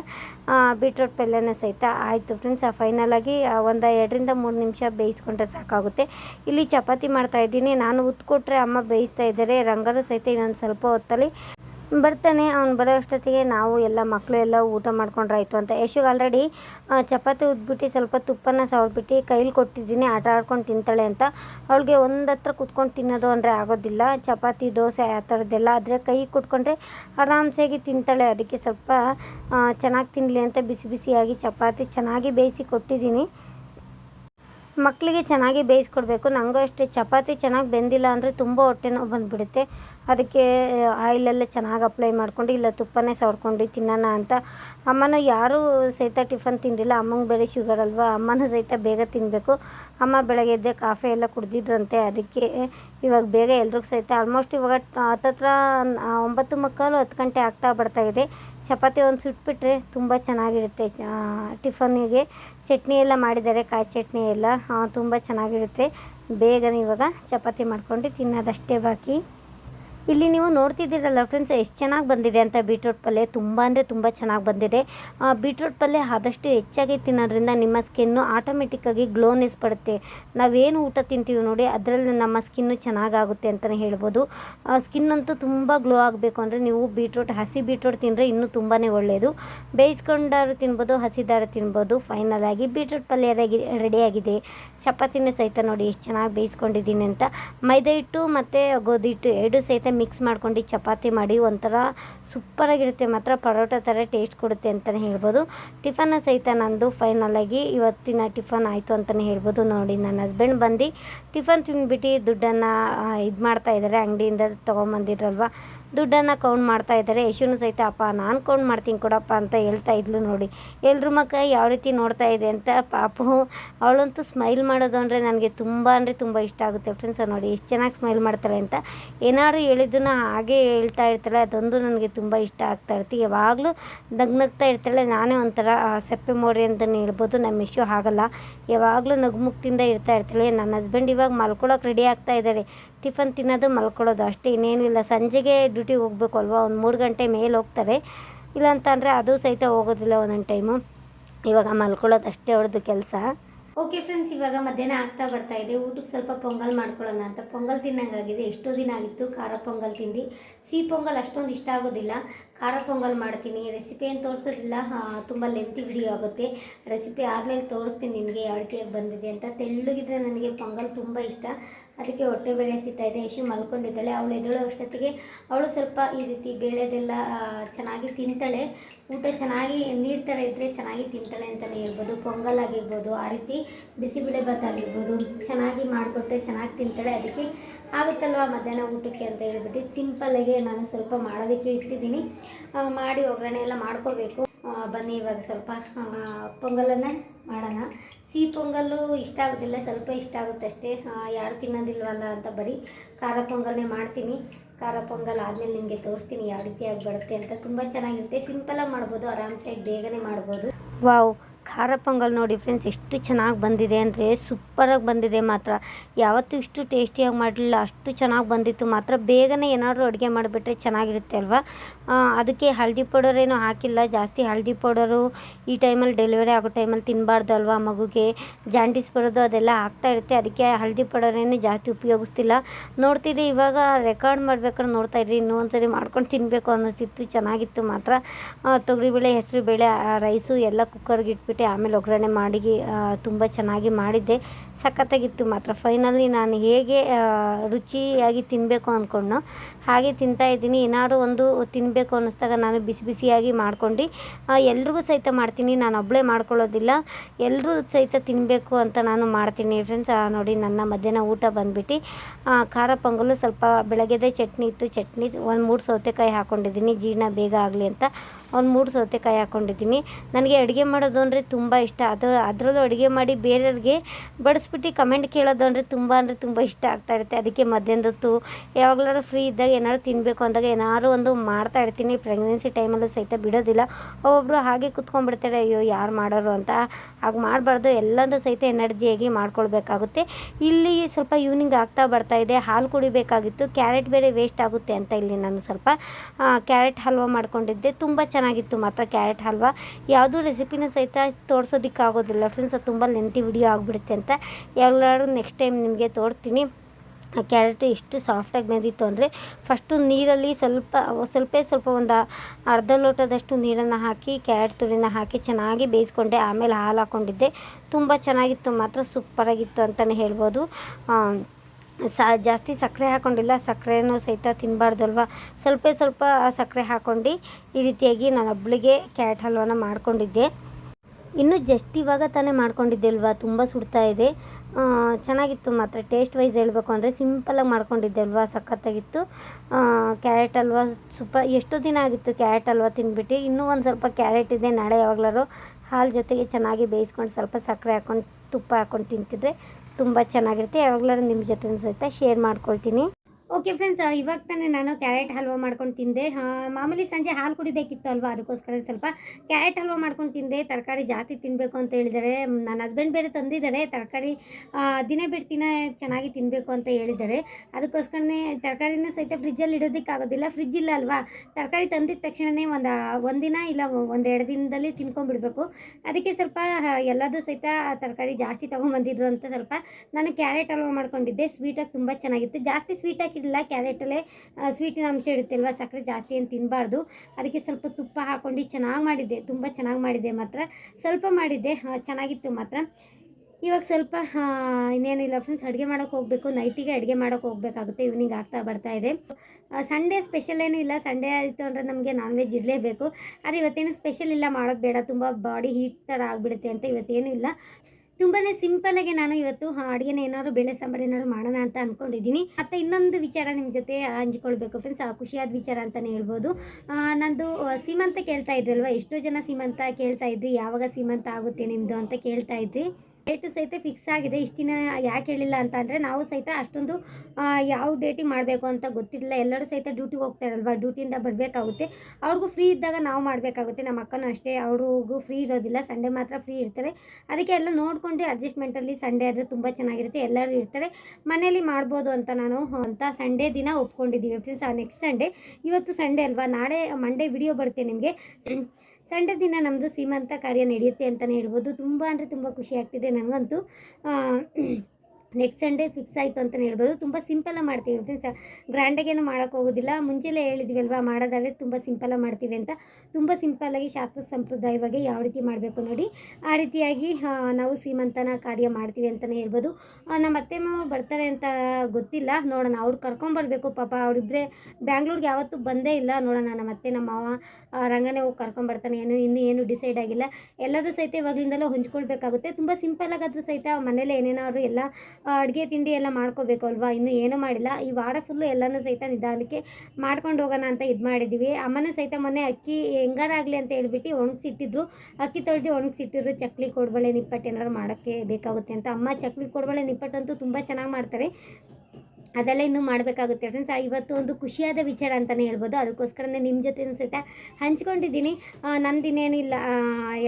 ಬೀಟ್ರೋಟ್ ಪಲ್ಯನ ಸಹಿತ ಆಯಿತು ಫ್ರೆಂಡ್ಸ್ ಫೈನಲಾಗಿ ಒಂದು ಎರಡರಿಂದ ಮೂರು ನಿಮಿಷ ಬೇಯಿಸ್ಕೊಂಡ್ರೆ ಸಾಕಾಗುತ್ತೆ. ಇಲ್ಲಿ ಚಪಾತಿ ಮಾಡ್ತಾ ಇದ್ದೀನಿ. ನಾನು ಉತ್ಕೊಟ್ರೆ ಅಮ್ಮ ಬೇಯಿಸ್ತಾ ಇದ್ದಾರೆ. ರಂಗರು ಸಹಿತ ಇನ್ನೊಂದು ಸ್ವಲ್ಪ ಹೊತ್ತಲ್ಲಿ ಬರ್ತಾನೆ, ಅವ್ನು ಬರೋ ಅಷ್ಟೊತ್ತಿಗೆ ನಾವು ಎಲ್ಲ ಮಕ್ಕಳು ಎಲ್ಲ ಊಟ ಮಾಡ್ಕೊಂಡ್ರಾಯ್ತು ಅಂತ. ಯಶುಗೆ ಆಲ್ರೆಡಿ ಚಪಾತಿ ಉದ್ಬಿಟ್ಟು ಸ್ವಲ್ಪ ತುಪ್ಪನ ಸವರ್ಬಿಟ್ಟು ಕೈಲಿ ಕೊಟ್ಟಿದ್ದೀನಿ, ಆಟ ಆಡ್ಕೊಂಡು ತಿಂತಾಳೆ ಅಂತ. ಅವಳಿಗೆ ಒಂದು ಹತ್ರ ಕುತ್ಕೊಂಡು ತಿನ್ನೋದು ಅಂದರೆ ಆಗೋದಿಲ್ಲ. ಚಪಾತಿ, ದೋಸೆ ಆ ಥರದ್ದೆಲ್ಲ ಆದರೆ ಕೈ ಕುಟ್ಕೊಂಡ್ರೆ ಆರಾಮ್ಸಾಗಿ ತಿಂತಾಳೆ. ಅದಕ್ಕೆ ಸ್ವಲ್ಪ ಚೆನ್ನಾಗಿ ತಿನ್ನಲಿ ಅಂತ ಬಿಸಿ ಬಿಸಿಯಾಗಿ ಚಪಾತಿ ಚೆನ್ನಾಗಿ ಬೇಯಿಸಿ ಕೊಟ್ಟಿದ್ದೀನಿ. ಮಕ್ಕಳಿಗೆ ಚೆನ್ನಾಗಿ ಬೇಯಿಸ್ಕೊಡ್ಬೇಕು. ನನಗೂ ಅಷ್ಟೇ. ಚಪಾತಿ ಚೆನ್ನಾಗಿ ಬೆಂದಿಲ್ಲ ಅಂದರೆ ತುಂಬ ಹೊಟ್ಟೆ ನೋವು ಬಂದುಬಿಡುತ್ತೆ. ಅದಕ್ಕೆ ಆಯಿಲೆಲ್ಲ ಚೆನ್ನಾಗಿ ಅಪ್ಲೈ ಮಾಡ್ಕೊಂಡು, ಇಲ್ಲ ತುಪ್ಪನೇ ಸವರ್ಕೊಂಡು ತಿನ್ನೋಣ ಅಂತ. ಅಮ್ಮನೂ ಯಾರೂ ಸಹಿತ ಟಿಫನ್ ತಿಂದಿಲ್ಲ. ಅಮ್ಮಂಗೆ ಬೇರೆ ಶುಗರ್ ಅಲ್ವಾ? ಅಮ್ಮನೂ ಸಹಿತ ಬೇಗ ತಿನ್ನಬೇಕು ಅಮ್ಮ ಬೆಳಗ್ಗೆ ಎದ್ದೆ ಕಾಫಿ ಎಲ್ಲ ಕುಡಿದಿದ್ರಂತೆ. ಅದಕ್ಕೆ, ಇವಾಗ ಬೇಗ ಎಲ್ರಿಗೂ ಸಹಿತ ಆಲ್ಮೋಸ್ಟ್ ಇವಾಗ, ಹತ್ತತ್ರ, ಒಂಬತ್ತು ಮಕ್ಕಳು ಹತ್ತು ಗಂಟೆ ಆಗ್ತಾ ಬರ್ತಾ ಇದೆ. ಚಪಾತಿ ಒಂದು ಸುಟ್ಬಿಟ್ರೆ ತುಂಬ ಚೆನ್ನಾಗಿರುತ್ತೆ ಟಿಫನ್ನಿಗೆ. ಚಟ್ನಿ ಎಲ್ಲ ಮಾಡಿದ್ದಾರೆ, ಕಾಯಿ ಚಟ್ನಿ ಎಲ್ಲ. ತುಂಬ ಚೆನ್ನಾಗಿರುತ್ತೆ. ಬೇಗನೆ ಇವಾಗ ಚಪಾತಿ ಮಾಡ್ಕೊಂಡು ತಿನ್ನೋದಷ್ಟೇ ಬಾಕಿ. ಇಲ್ಲಿ ನೀವು ನೋಡ್ತಿದ್ದೀರಲ್ಲ ಫ್ರೆಂಡ್ಸ್ ಎಷ್ಟು ಚೆನ್ನಾಗಿ ಬಂದಿದೆ ಅಂತ ಬೀಟ್ರೂಟ್ ಪಲ್ಯ. ತುಂಬ ಅಂದರೆ ತುಂಬ ಚೆನ್ನಾಗಿ ಬಂದಿದೆ. ಬೀಟ್ರೋಟ್ ಪಲ್ಯ ಆದಷ್ಟು ಹೆಚ್ಚಾಗಿ ತಿನ್ನೋದ್ರಿಂದ ನಿಮ್ಮ ಸ್ಕಿನ್ನು ಆಟೋಮೆಟಿಕ್ಕಾಗಿ ಗ್ಲೋನೆಸ್ ಪಡುತ್ತೆ. ನಾವೇನು ಊಟ ತಿಂತೀವಿ ನೋಡಿ, ಅದರಲ್ಲಿ ನಮ್ಮ ಸ್ಕಿನ್ನು ಚೆನ್ನಾಗಾಗುತ್ತೆ ಅಂತಲೇ ಹೇಳ್ಬೋದು. ಸ್ಕಿನ್ ಅಂತೂ ತುಂಬ ಗ್ಲೋ ಆಗಬೇಕು ಅಂದರೆ ನೀವು ಬೀಟ್ರೂಟ್ ಹಸಿ ಬೀಟ್ರೂಟ್ ತಿಂದರೆ ಇನ್ನೂ ತುಂಬಾ ಒಳ್ಳೆಯದು ಬೇಯಿಸ್ಕೊಂಡಾರು ತಿನ್ಬೋದು, ಹಸಿದಾರು ತಿನ್ಬೋದು. ಫೈನಲ್ ಆಗಿ ಬೀಟ್ರೂಟ್ ಪಲ್ಯ ರೆಡಿ ರೆಡಿಯಾಗಿದೆ ಚಪಾತಿನೂ ಸಹಿತ ನೋಡಿ, ಎಷ್ಟು ಚೆನ್ನಾಗಿ ಬೇಯಿಸ್ಕೊಂಡಿದ್ದೀನಿ ಅಂತ. ಮೈದಾ ಹಿಟ್ಟು ಮತ್ತು ಗೋಧಿ ಹಿಟ್ಟು ಎರಡು ಸಹಿತ ಮಿಕ್ಸ್ ಮಾಡ್ಕೊಂಡು ಚಪಾತಿ ಮಾಡಿ ಒಂಥರ ಸೂಪರಾಗಿರುತ್ತೆ. ಮಾತ್ರ ಪರೋಟ ಥರ ಟೇಸ್ಟ್ ಕೊಡುತ್ತೆ ಅಂತಲೇ ಹೇಳ್ಬೋದು. ಟಿಫನ್ ಸಹಿತ ನಂದು ಫೈನಲ್ ಆಗಿ ಇವತ್ತಿನ ಟಿಫನ್ ಆಯಿತು ಅಂತಲೇ ಹೇಳ್ಬೋದು. ನೋಡಿ, ನನ್ನ ಹಸ್ಬೆಂಡ್ ಬಂದು ಟಿಫನ್ ತಿಂದ್ಬಿಟ್ಟು ದುಡ್ಡನ್ನು ಇದು ಮಾಡ್ತಾ ಇದ್ದಾರೆ ಅಂಗಡಿಯಿಂದ ತೊಗೊಂಬಂದಿದ್ರಲ್ವ? ದುಡ್ಡನ್ನು ಕೌಂಟ್ ಮಾಡ್ತಾ ಇದ್ದಾರೆ ಯಶುನು ಸಹಿತ, ಅಪ್ಪ, ನಾನು ಕೌಂಟ್ ಮಾಡ್ತೀನಿ ಕೊಡಪ್ಪ ಅಂತ ಹೇಳ್ತಾ ಇದ್ಲು ನೋಡಿ. ಎಲ್ಲರ ಮಕ್ಕ ಯಾವ ರೀತಿ ನೋಡ್ತಾ ಇದೆ ಅಂತ ಪಾಪು, ಅವಳಂತೂ ಸ್ಮೈಲ್ ಮಾಡೋದು ಅಂದರೆ ನನಗೆ ತುಂಬ ಅಂದರೆ ತುಂಬ ಇಷ್ಟ ಆಗುತ್ತೆ ಫ್ರೆಂಡ್ಸ್ ನೋಡಿ, ಎಷ್ಟು ಚೆನ್ನಾಗಿ ಸ್ಮೈಲ್ ಮಾಡ್ತಾಳೆ ಅಂತ. ಏನಾದ್ರು ಹೇಳಿದ್ದನ್ನ ಹಾಗೆ ಹೇಳ್ತಾ ಇರ್ತಾಳೆ ಅದೊಂದು ನನಗೆ ತುಂಬ ಇಷ್ಟ ಆಗ್ತಾ ಇರ್ತಿ ಯಾವಾಗಲೂ ನಗ್ನಗ್ತಾ ಇರ್ತಾಳೆ, ನಾನೇ ಒಂಥರ ಸಪ್ಪೆ ಮೋರಿ ಅಂತಲೇ ಹೇಳ್ಬೋದು, ನಮ್ಮ ಇಶ್ಯೂ ಆಗಲ್ಲ. ಯಾವಾಗಲೂ ನಗುಮುಕ್ತಿಂದ ಇರ್ತಾ ಇರ್ತಾಳೆ. ನನ್ನ ಹಸ್ಬೆಂಡ್ ಇವಾಗ ಮಲ್ಕೊಳ್ಳೋಕೆ ರೆಡಿ ಆಗ್ತಾ ಇದ್ದಾರೆ. ಟಿಫನ್ ತಿನ್ನೋದು ಮಲ್ಕೊಳ್ಳೋದು ಅಷ್ಟೇ ಇನ್ನೇನಿಲ್ಲ ಸಂಜೆಗೆ ಡ್ಯೂಟಿಗೆ ಹೋಗಬೇಕು ಅಲ್ವಾ? ಒಂದು ಮೂರು ಗಂಟೆ ಮೇಲೆ ಹೋಗ್ತಾರೆ. ಇಲ್ಲ ಅಂತಂದರೆ ಅದು ಸಹಿತ ಹೋಗೋದಿಲ್ಲ ಒಂದೊಂದು ಟೈಮು ಇವಾಗ ಮಲ್ಕೊಳ್ಳೋದು ಅಷ್ಟೇ ಅವ್ರದ್ದು ಕೆಲಸ. ಓಕೆ ಫ್ರೆಂಡ್ಸ್ ಇವಾಗ ಮಧ್ಯಾಹ್ನ ಆಗ್ತಾ ಬರ್ತಾ ಇದೆ. ಊಟಕ್ಕೆ ಸ್ವಲ್ಪ ಪೊಂಗಲ್ ಮಾಡ್ಕೊಳ್ಳೋಣ ಅಂತ. ಪೊಂಗಲ್ ತಿನ್ನಂಗಾಗಿದೆ ಎಷ್ಟೋ ದಿನ ಆಗಿತ್ತು ಖಾರ ಪೊಂಗಲ್ ತಿಂದು. ಸಿಹಿ ಪೊಂಗಲ್ ಅಷ್ಟೊಂದು ಇಷ್ಟ ಆಗೋದಿಲ್ಲ. ಖಾರ ಪೊಂಗಲ್ ಮಾಡ್ತೀನಿ. ರೆಸಿಪಿ ಏನು ತೋರಿಸೋದಿಲ್ಲ. ತುಂಬ ಲೆಂತಿ ವಿಡಿಯೋ ಆಗುತ್ತೆ. ರೆಸಿಪಿ ಆದಮೇಲೆ ತೋರಿಸ್ತೀನಿ ನಿಮಗೆ ಯಾವ ಬಂದಿದೆ ಅಂತ. ತೆಳ್ಳಗಿದ್ರೆ ನನಗೆ ಪೊಂಗಲ್ ತುಂಬ ಇಷ್ಟ. ಅದಕ್ಕೆ ಹೊಟ್ಟೆ ಬೇಳೆ ಸಿಗ್ತಾ ಇದೆ. ಯಶು ಮಲ್ಕೊಂಡಿದ್ದಾಳೆ. ಅವಳು ಎದ್ದಳು ಅಷ್ಟೊತ್ತಿಗೆ ಅವಳು ಸ್ವಲ್ಪ ಈ ರೀತಿ ಬೇಳೆದೆಲ್ಲ ಚೆನ್ನಾಗಿ ತಿಂತಾಳೆ. ಊಟ ಚೆನ್ನಾಗಿ, ನೀರು ಥರ ಇದ್ದರೆ ಚೆನ್ನಾಗಿ ತಿಂತಾಳೆ ಅಂತಲೇ ಹೇಳ್ಬೋದು. ಪೊಂಗಲ್ ಆಗಿರ್ಬೋದು, ಆ ರೀತಿ ಬಿಸಿಬೇಳೆ ಭಾತ್ ಆಗಿರ್ಬೋದು, ಚೆನ್ನಾಗಿ ಮಾಡಿಕೊಟ್ರೆ ಚೆನ್ನಾಗಿ ತಿಂತಾಳೆ. ಅದಕ್ಕೆ ಆಗುತ್ತಲ್ವ ಮಧ್ಯಾಹ್ನ ಊಟಕ್ಕೆ ಅಂತ ಹೇಳ್ಬಿಟ್ಟು ಸಿಂಪಲ್ಲಾಗೆ ನಾನು ಸ್ವಲ್ಪ ಮಾಡೋದಕ್ಕೆ ಇಟ್ಟಿದ್ದೀನಿ. ಮಾಡಿ ಒಗ್ಗರಣೆ ಎಲ್ಲ ಮಾಡ್ಕೋಬೇಕು. ಬನ್ನಿ ಇವಾಗ ಸ್ವಲ್ಪ ಪೊಂಗಲನ್ನು ಮಾಡೋಣ. ಸಿಹಿ ಪೊಂಗಲ್ಲು ಇಷ್ಟ ಆಗೋದಿಲ್ಲ, ಸ್ವಲ್ಪ ಇಷ್ಟ ಆಗುತ್ತೆ ಅಷ್ಟೇ ಯಾರು ತಿನ್ನೋದಿಲ್ವಲ್ಲ ಅಂತ ಬರೀ. ಖಾರ ಪೊಂಗಲ್ನೇ ಮಾಡ್ತೀನಿ. ಖಾರ ಪೊಂಗಲ್ ಆದಮೇಲೆ ನಿಮಗೆ ತೋರಿಸ್ತೀನಿ, ಯಾವ ರೀತಿಯಾಗಿ ಬರುತ್ತೆ ಅಂತ. ತುಂಬ ಚೆನ್ನಾಗಿರುತ್ತೆ. ಸಿಂಪಲಾಗಿ ಮಾಡ್ಬೋದು ಆರಾಮ್ಸಾಗಿ ಬೇಗನೆ ಮಾಡ್ಬೋದು. ವಾವ್. ಖಾರ ಪೊಂಗಲ್ ನೋಡಿ ಫ್ರೆಂಡ್ಸ್ ಎಷ್ಟು ಚೆನ್ನಾಗಿ ಬಂದಿದೆ ಅಂದರೆ ಸೂಪರಾಗಿ ಬಂದಿದೆ ಮಾತ್ರ. ಯಾವತ್ತೂ ಇಷ್ಟು ಟೇಸ್ಟಿಯಾಗಿ ಮಾಡಲಿಲ್ಲ, ಅಷ್ಟು ಚೆನ್ನಾಗಿ ಬಂದಿತ್ತು ಮಾತ್ರ. ಬೇಗನೆ ಏನಾದರೂ ಅಡುಗೆ ಮಾಡಿಬಿಟ್ರೆ ಚೆನ್ನಾಗಿರುತ್ತೆ ಅಲ್ವಾ? ಅದಕ್ಕೆ ಹಳದಿ ಪೌಡರ್ ಏನೂ ಹಾಕಿಲ್ಲ. ಜಾಸ್ತಿ ಹಳದಿ ಪೌಡರು ಈ ಟೈಮಲ್ಲಿ ಡೆಲಿವರಿ ಆಗೋ ಟೈಮಲ್ಲಿ ತಿನ್ನಬಾರ್ದು ಅಲ್ವಾ ಮಗುಗೆ? ಜಾಂಡಿಸ್ ಬರೋದು ಅದೆಲ್ಲ ಆಗ್ತಾ ಇರುತ್ತೆ. ಅದಕ್ಕೆ ಹಳದಿ ಪೌಡರ್ ಏನು ಜಾಸ್ತಿ ಉಪಯೋಗಿಸ್ತಿಲ್ಲ. ನೋಡ್ತೀರಿ ಇವಾಗ ರೆಕಾರ್ಡ್ ಮಾಡ್ಬೇಕಾದ್ರೆ ನೋಡ್ತಾ ಇನ್ನೂ ಒಂದ್ಸರಿ ಮಾಡ್ಕೊಂಡು ತಿನ್ನಬೇಕು ಅನ್ನಿಸ್ತಿತ್ತು. ಚೆನ್ನಾಗಿತ್ತು ಮಾತ್ರ. ತೊಗರಿಬೇಳೆ ಹೆಸರು ಬೇಳೆ ರೈಸು ಎಲ್ಲ ಕುಕ್ಕರ್ಗೆ ಇಟ್ಬಿಟ್ಟು ಆಮೇಲೆ ಒಗ್ಗರಣೆ ಮಾಡಿ ತುಂಬ ಚೆನ್ನಾಗಿ ಮಾಡಿದ್ದೆ. ಸಖತ್ತಾಗಿತ್ತು ಮಾತ್ರ. ಫೈನಲಿ ನಾನು ಹೇಗೆ ರುಚಿಯಾಗಿ ತಿನ್ನಬೇಕು ಅಂದ್ಕೊಂಡು ಹಾಗೆ ತಿಂತಾ ಇದ್ದೀನಿ. ಏನಾದ್ರು ಒಂದು ತಿನ್ನಬೇಕು ಅನ್ನಿಸ್ದಾಗ ನಾನು ಬಿಸಿ ಬಿಸಿಯಾಗಿ ಮಾಡ್ಕೊಂಡು ಎಲ್ರಿಗೂ ಸಹಿತ ಮಾಡ್ತೀನಿ. ನಾನು ಒಬ್ಬಳೇ ಮಾಡ್ಕೊಳ್ಳೋದಿಲ್ಲ. ಎಲ್ಲರೂ ಸಹಿತ ತಿನ್ನಬೇಕು ಅಂತ ನಾನು ಮಾಡ್ತೀನಿ. ಫ್ರೆಂಡ್ಸ್ ನೋಡಿ ನನ್ನ ಮಧ್ಯಾಹ್ನ ಊಟ ಬಂದ್ಬಿಟ್ಟು ಖಾರ ಪೊಂಗಲು ಸ್ವಲ್ಪ ಬೆಳಗ್ಗೆದೇ ಚಟ್ನಿ ಇತ್ತು. ಚಟ್ನಿ ಒಂದು ಮೂರು ಸೌತೆಕಾಯಿ ಹಾಕ್ಕೊಂಡಿದ್ದೀನಿ ಜೀರ್ಣ ಬೇಗ ಆಗಲಿ ಅಂತ ಒಂದು ಮೂರು ಸೌತೆಕಾಯಿ ಹಾಕ್ಕೊಂಡಿದ್ದೀನಿ ನನಗೆ ಅಡುಗೆ ಮಾಡೋದು ಅಂದರೆ ತುಂಬ ಇಷ್ಟ. ಅದು, ಅದರಲ್ಲೂ ಅಡುಗೆ ಮಾಡಿ ಬೇರೆಯವ್ರಿಗೆ ಬಡಿಸ್ಬಿಟ್ಟು ಕಮೆಂಟ್ ಕೇಳೋದು ಅಂದರೆ ತುಂಬ ಅಂದರೆ ತುಂಬ ಇಷ್ಟ ಆಗ್ತಾ ಇರುತ್ತೆ. ಅದಕ್ಕೆ ಮಧ್ಯಾಹ್ನದೊತ್ತು ಯಾವಾಗಲಾದ್ರೂ ಫ್ರೀ ಇದ್ದಾಗ ಏನಾದ್ರು ತಿನ್ನಬೇಕು ಅಂದಾಗ ಏನಾದ್ರು ಒಂದು ಮಾಡ್ತಾ ಇರ್ತೀನಿ. ಪ್ರೆಗ್ನೆನ್ಸಿ ಟೈಮಲ್ಲೂ ಸಹಿತ ಬಿಡೋದಿಲ್ಲ. ಒಬ್ಬೊಬ್ಬರು ಹಾಗೆ ಕುತ್ಕೊಂಡ್ಬಿಡ್ತಾರೆ, ಅಯ್ಯೋ, ಯಾರು ಮಾಡೋರು? ಅಂತ. ಹಾಗೆ ಮಾಡಬಾರ್ದು ಎಲ್ಲದೂ ಸಹಿತ ಎನರ್ಜಿಯಾಗಿ ಮಾಡ್ಕೊಳ್ಬೇಕಾಗುತ್ತೆ. ಇಲ್ಲಿ ಸ್ವಲ್ಪ ಈವ್ನಿಂಗ್ ಆಗ್ತಾ ಬರ್ತಾ ಇದೆ, ಹಾಲು ಕುಡಿಬೇಕಾಗಿತ್ತು ಕ್ಯಾರೆಟ್ ಬೇರೆ ವೇಸ್ಟ್ ಆಗುತ್ತೆ ಅಂತ ಇಲ್ಲಿ ನಾನು ಸ್ವಲ್ಪ ಕ್ಯಾರೆಟ್ ಹಲ್ವಾ ಮಾಡ್ಕೊಂಡಿದ್ದೆ. ತುಂಬ ಚೆನ್ನಾಗಿತ್ತು ಮಾತ್ರ ಕ್ಯಾರೆಟ್ ಹಲ್ವಾ. ಯಾವುದೂ ರೆಸಿಪಿನ ಸಹಿತ ತೋರಿಸೋದಕ್ಕಾಗೋದಿಲ್ಲ. ಫ್ರೆಂಡ್ಸ್ ಅದು ತುಂಬ ಲೆಂತಿ ವಿಡಿಯೋ ಆಗಿಬಿಡುತ್ತೆ ಅಂತ. ಎಲ್ಲರೂ ನೆಕ್ಸ್ಟ್ ಟೈಮ್ ನಿಮಗೆ ತೋರಿಸ್ತೀನಿ ಆ ಕ್ಯಾರೆಟ್ ಎಷ್ಟು ಸಾಫ್ಟಾಗಿ ಬೆಂದಿತ್ತು ಅಂದರೆ ಫಸ್ಟು ನೀರಲ್ಲಿ ಸ್ವಲ್ಪ ಸ್ವಲ್ಪ ಸ್ವಲ್ಪ ಒಂದು ಅರ್ಧ ಲೋಟದಷ್ಟು ನೀರನ್ನು ಹಾಕಿ, ಕ್ಯಾರೆಟ್ ತುರಿನ ಹಾಕಿ ಚೆನ್ನಾಗಿ ಬೇಯಿಸ್ಕೊಂಡೆ. ಆಮೇಲೆ ಹಾಲು ಹಾಕ್ಕೊಂಡಿದ್ದೆ ತುಂಬ ಚೆನ್ನಾಗಿತ್ತು. ಮಾತ್ರ ಸೂಪರಾಗಿತ್ತು ಅಂತಲೇ ಹೇಳ್ಬೋದು. ಸಾ, ಜಾಸ್ತಿ ಸಕ್ಕರೆ ಹಾಕ್ಕೊಂಡಿಲ್ಲ ಸಕ್ಕರೆನೂ ಸಹಿತ ತಿನ್ನಬಾರ್ದಲ್ವ ಸ್ವಲ್ಪ ಸ್ವಲ್ಪ ಸಕ್ಕರೆ ಹಾಕ್ಕೊಂಡು ಈ ರೀತಿಯಾಗಿ ನಾನು ಒಬ್ಳಿಗೆ ಕ್ಯಾರೆಟ್ ಹಲ್ವಾನ ಮಾಡಿಕೊಂಡಿದ್ದೆ. ಇನ್ನು ಜಸ್ಟ್ ಇವಾಗ ತಾನೇ ಮಾಡ್ಕೊಂಡಿದ್ದೆ ಅಲ್ವಾ? ತುಂಬ ಸುಡ್ತಾ ಇದೆ. ಚೆನ್ನಾಗಿತ್ತು ಮಾತ್ರ. ಟೇಸ್ಟ್ ವೈಸ್ ಹೇಳಬೇಕು ಅಂದರೆ ಸಿಂಪಲಾಗಿ ಮಾಡ್ಕೊಂಡಿದ್ದೆ ಅಲ್ವಾ, ಸಖತ್ತಾಗಿತ್ತು. ಕ್ಯಾರೆಟ್ ಹಲ್ವಾ ಸೂಪರ್ ಎಷ್ಟು ದಿನ ಆಗಿತ್ತು ಕ್ಯಾರೆಟ್ ಹಲ್ವಾ ತಿಂದ್ಬಿಟ್ಟು. ಇನ್ನೂ ಒಂದು ಸ್ವಲ್ಪ ಕ್ಯಾರೆಟ್ ಇದೆ, ನಾಳೆ ಯಾವಾಗಲಾರು ಹಾಲು ಜೊತೆಗೆ ಚೆನ್ನಾಗಿ ಬೇಯಿಸ್ಕೊಂಡು ಸ್ವಲ್ಪ ಸಕ್ಕರೆ ಹಾಕ್ಕೊಂಡು ತುಪ್ಪ ಹಾಕ್ಕೊಂಡು ತಿಂತಿದ್ರೆ ತುಂಬ ಚೆನ್ನಾಗಿರುತ್ತೆ. ಯಾವಾಗಲಾರು ನಿಮ್ಮ ಜೊತೆ ಸಹಿತ ಶೇರ್ ಮಾಡ್ಕೊಳ್ತೀನಿ. ಓಕೆ ಫ್ರೆಂಡ್ಸ್ ಇವಾಗ ತಾನೇ ನಾನು ಕ್ಯಾರೆಟ್ ಹಲ್ವಾ ಮಾಡ್ಕೊಂಡು ತಿಂದೆ. ಮಾಮೂಲಿ ಸಂಜೆ ಹಾಲು ಕುಡಿಬೇಕಿತ್ತು ಅಲ್ವಾ? ಅದಕ್ಕೋಸ್ಕರ ಸ್ವಲ್ಪ ಕ್ಯಾರೆಟ್ ಹಲ್ವಾ ಮಾಡ್ಕೊಂಡು ತಿಂದೆ. ತರಕಾರಿ ಜಾಸ್ತಿ ತಿನ್ನಬೇಕು ಅಂತ ಹೇಳಿದ್ದಾರೆ. ನನ್ನ ಹಸ್ಬೆಂಡ್ ಬೇರೆ ತಂದಿದ್ದಾರೆ. ತರಕಾರಿ ದಿನ ಬಿಟ್ಟು ದಿನ ಚೆನ್ನಾಗಿ ತಿನ್ನಬೇಕು ಅಂತ ಹೇಳಿದ್ದಾರೆ. ಅದಕ್ಕೋಸ್ಕರನೇ ತರಕಾರಿನ ಸಹಿತ ಫ್ರಿಜ್ಜಲ್ಲಿ ಇಡೋದಕ್ಕಾಗೋದಿಲ್ಲ ಫ್ರಿಜ್ ಇಲ್ಲ ಅಲ್ವಾ? ತರಕಾರಿ ತಂದಿದ ತಕ್ಷಣವೇ ಒಂದು ಒಂದಿನ ಇಲ್ಲ ಒಂದೆರಡು ದಿನದಲ್ಲಿ ತಿನ್ಕೊಂಡ್ಬಿಡ್ಬೇಕು. ಅದಕ್ಕೆ ಸ್ವಲ್ಪ ಎಲ್ಲದೂ ಸಹಿತ ತರಕಾರಿ ಜಾಸ್ತಿ ತೊಗೊಂಬಂದಿದ್ರು ಅಂತ ಸ್ವಲ್ಪ ನಾನು ಕ್ಯಾರೆಟ್ ಹಲ್ವಾ ಮಾಡ್ಕೊಂಡಿದ್ದೆ. ಸ್ವೀಟಾಗಿ ತುಂಬ ಚೆನ್ನಾಗಿತ್ತು. ಜಾಸ್ತಿ ಸ್ವೀಟ್ ಹಾಕಿರಲಿಲ್ಲ ಕ್ಯಾರೆಟಲ್ಲೇ ಸ್ವೀಟಿನ ಅಂಶ ಇರುತ್ತೆ ಸಕ್ಕರೆ ಜಾಸ್ತಿ ಏನು ತಿನ್ನಬಾರ್ದು ಅದಕ್ಕೆ ಸ್ವಲ್ಪ ತುಪ್ಪ ಹಾಕ್ಕೊಂಡು ಚೆನ್ನಾಗಿ ಮಾಡಿದ್ದೆ, ತುಂಬ ಚೆನ್ನಾಗಿ ಮಾಡಿದ್ದೆ ಮಾತ್ರ. ಸ್ವಲ್ಪ ಮಾಡಿದ್ದೆ ಚೆನ್ನಾಗಿತ್ತು ಮಾತ್ರ. ಇವಾಗ ಸ್ವಲ್ಪ ಇನ್ನೇನಿಲ್ಲ ಫ್ರೆಂಡ್ಸ್ ಅಡುಗೆ ಮಾಡೋಕೆ ಹೋಗಬೇಕು. ನೈಟಿಗೆ ಅಡುಗೆ ಮಾಡೋಕೆ ಹೋಗಬೇಕಾಗುತ್ತೆ ಈವ್ನಿಂಗ್ ಆಗ್ತಾ ಬರ್ತಾ ಇದೆ. ಸಂಡೇ ಸ್ಪೆಷಲ್ ಏನೂ ಇಲ್ಲ. ಸಂಡೇ ಆಯಿತು ಅಂದರೆ ನಮಗೆ ನಾನ್ ವೆಜ್ ಇರಲೇಬೇಕು. ಆದರೆ ಇವತ್ತೇನು ಸ್ಪೆಷಲ್ ಇಲ್ಲ, ಮಾಡೋದು ಬೇಡ. ತುಂಬ ಬಾಡಿ ಹೀಟ್ ಥರ ಆಗಿಬಿಡುತ್ತೆ ಅಂತ ಇವತ್ತೇನೂ ಇಲ್ಲ. ತುಂಬಾ ಆಗಿ ನಾನು ಇವತ್ತು ಅಡುಗೆನ ಏನಾದ್ರು ಬೇಳೆ ಸಾಂಬಾರು ಏನಾದ್ರು ಮಾಡೋಣ ಅಂತ ಅಂದ್ಕೊಂಡಿದ್ದೀನಿ ಮತ್ತೆ ಇನ್ನೊಂದು ವಿಚಾರ ನಿಮ್ಮ ಜೊತೆ ಹಂಚಿಕೊಳ್ಬೇಕು ಫ್ರೆಂಡ್ಸ್ ಆ ಖುಷಿಯಾದ ವಿಚಾರ ಅಂತಲೇ ಹೇಳ್ಬೋದು. ನಂದು ಸೀಮಂತ ಕೇಳ್ತಾ ಇದ್ರಲ್ವ? ಎಷ್ಟೋ ಜನ ಸೀಮಂತ ಕೇಳ್ತಾ ಇದ್ರಿ. ಯಾವಾಗ ಸೀಮಂತ ಆಗುತ್ತೆ ನಿಮ್ಮದು ಅಂತ ಕೇಳ್ತಾ ಇದ್ರಿ. ಡೇಟು ಸಹಿತ ಫಿಕ್ಸ್ ಆಗಿದೆ. ಇಷ್ಟು ದಿನ ಯಾಕೆ ಹೇಳಿಲ್ಲ ಅಂತ ಅಂದರೆ ನಾವು ಸಹಿತ ಅಷ್ಟೊಂದು ಯಾವ ಡೇಟಿಗೆ ಮಾಡಬೇಕು ಅಂತ ಗೊತ್ತಿರಲಿಲ್ಲ. ಎಲ್ಲರೂ ಸಹಿತ ಡ್ಯೂಟಿಗೆ ಹೋಗ್ತಾರಲ್ವ ಡ್ಯೂಟಿಯಿಂದ ಬರಬೇಕಾಗುತ್ತೆ. ಅವ್ರಿಗೂ ಫ್ರೀ ಇದ್ದಾಗ ನಾವು ಮಾಡಬೇಕಾಗುತ್ತೆ. ನಮ್ಮ ಅಕ್ಕನೂ ಅಷ್ಟೇ. ಅವ್ರಿಗೂ ಫ್ರೀ ಇರೋದಿಲ್ಲ. ಸಂಡೇ ಮಾತ್ರ ಫ್ರೀ ಇರ್ತಾರೆ. ಅದಕ್ಕೆ ಎಲ್ಲ ನೋಡಿಕೊಂಡು ಅಡ್ಜಸ್ಟ್ಮೆಂಟಲ್ಲಿ ಸಂಡೇ ಆದರೆ ತುಂಬ ಚೆನ್ನಾಗಿರುತ್ತೆ. ಎಲ್ಲರೂ ಇರ್ತಾರೆ. ಮನೇಲಿ ಮಾಡ್ಬೋದು ಅಂತ ನಾನು ಅಂತ ಸಂಡೇ ದಿನ ಒಪ್ಕೊಂಡಿದ್ದೀವಿ. ಫ್ರೆಂಡ್ಸ್ ನೆಕ್ಸ್ಟ್ ಸಂಡೇ ಇವತ್ತು ಸಂಡೇ ಅಲ್ವಾ? ನಾಳೆ ಮಂಡೇ ವಿಡಿಯೋ ಬರುತ್ತೆ ನಿಮಗೆ. ಸಂಡೇ ದಿನ ನಮ್ಮದು ಸೀಮಂತ ಕಾರ್ಯ ನಡೆಯುತ್ತೆ ಅಂತಲೇ ಹೇಳ್ಬೋದು. ತುಂಬ ಅಂದರೆ ತುಂಬ ಖುಷಿ ಆಗ್ತಿದೆ ನನಗಂತೂ ನೆಕ್ಸ್ಟ್ ಸಂಡೇ ಫಿಕ್ಸ್ ಆಯಿತು ಅಂತಲೇ ಹೇಳ್ಬೋದು. ತುಂಬ ಸಿಂಪಲಾಗಿ ಮಾಡ್ತೀವಿ ಫ್ರೆಂಡ್ಸ್ ಗ್ರ್ಯಾಂಡಾಗೇನು ಮಾಡೋಕ್ಕೋಗೋದಿಲ್ಲ ಮುಂಚೆಲೇ ಹೇಳಿದ್ವಿ ಅಲ್ವಾ ಮಾಡೋದಾದರೆ ತುಂಬ ಸಿಂಪಲಾಗಿ ಮಾಡ್ತೀವಿ ಅಂತ. ತುಂಬ ಸಿಂಪಲ್ಲಾಗಿ ಶಾಸ್ತ್ರ ಸಂಪ್ರದಾಯವಾಗಿ ಯಾವ ರೀತಿ ಮಾಡಬೇಕು ನೋಡಿ. ಆ ರೀತಿಯಾಗಿ ನಾವು ಸೀಮಂತನ ಕಾರ್ಯ ಮಾಡ್ತೀವಿ ಅಂತಲೇ ಹೇಳ್ಬೋದು. ನಮ್ಮ ಅತ್ತೆ ಮಾವ ಬರ್ತಾರೆ ಅಂತ ಗೊತ್ತಿಲ್ಲ. ನೋಡೋಣ, ಅವ್ರು ಕರ್ಕೊಂಬರ್ಬೇಕು ಪಾಪ ಅವರಿಬ್ಬರೇ ಬ್ಯಾಂಗ್ಳೂರ್ಗೆ ಯಾವತ್ತೂ ಬಂದೇ ಇಲ್ಲ. ನೋಡೋಣ, ನಮ್ಮ ಅತ್ತೆ, ನಮ್ಮ ಮಾವ ರಂಗನೇ ಹೋಗಿ ಕರ್ಕೊಂಬರ್ತಾನೆ ಏನು, ಇನ್ನೂ ಏನು ಡಿಸೈಡ್ ಆಗಿಲ್ಲ. ಎಲ್ಲದೂ ಸಹಿತ ಇವಾಗಲಿಂದಲೂ ಹೊಂಚ್ಕೊಳ್ಬೇಕಾಗುತ್ತೆ. ತುಂಬ ಸಿಂಪಲ್ಲಾಗಾದರೂ ಸಹಿತ ಮನೇಲೇ ಏನೇನಾದ್ರು ಎಲ್ಲ ಅಡುಗೆ ತಿಂಡಿ ಎಲ್ಲ ಮಾಡ್ಕೋಬೇಕು ಅಲ್ವಾ? ಇನ್ನೂ ಏನೂ ಮಾಡಿಲ್ಲ. ಈ ವಾರ ಫುಲ್ಲು ಎಲ್ಲನೂ ಸಹಿತ ನಿಧಾನಕ್ಕೆ ಮಾಡ್ಕೊಂಡು ಹೋಗೋಣ ಅಂತ ಇದು ಮಾಡಿದ್ದೀವಿ ಅಮ್ಮನೂ ಸಹಿತ ಮೊನ್ನೆ ಅಕ್ಕಿ ಹೆಂಗಾರಾಗಲಿ ಅಂತ ಹೇಳ್ಬಿಟ್ಟು ಒಣಗಿಸಿಟ್ಟಿದ್ರು. ಅಕ್ಕಿ ತೊಳೆದು ಒಣಗಿಸಿಟ್ಟಿದ್ರು. ಚಕ್ಲಿ ಕೊಡಬಳೆ ನಿಪ್ಪಟ್ಟು ಏನಾದ್ರು ಮಾಡೋಕ್ಕೆ ಬೇಕಾಗುತ್ತೆ ಅಂತ. ಅಮ್ಮ ಚಕ್ಲಿ ಕೊಡ್ಬಳೆ ನಿಪ್ಪಟ್ಟಂತೂ ತುಂಬ ಚೆನ್ನಾಗಿ ಮಾಡ್ತಾರೆ. ಅದೆಲ್ಲ ಇನ್ನೂ ಮಾಡಬೇಕಾಗುತ್ತೆ. ಫ್ರೆಂಡ್ಸ್ ಇವತ್ತು ಒಂದು ಖುಷಿಯಾದ ವಿಚಾರ ಅಂತಲೇ ಹೇಳ್ಬೋದು. ಅದಕ್ಕೋಸ್ಕರನೇ ನಿಮ್ಮ ಜೊತೆ ಸಹಿತ ಹಂಚ್ಕೊಂಡಿದ್ದೀನಿ. ನಂದಿನ್ನೇನಿಲ್ಲ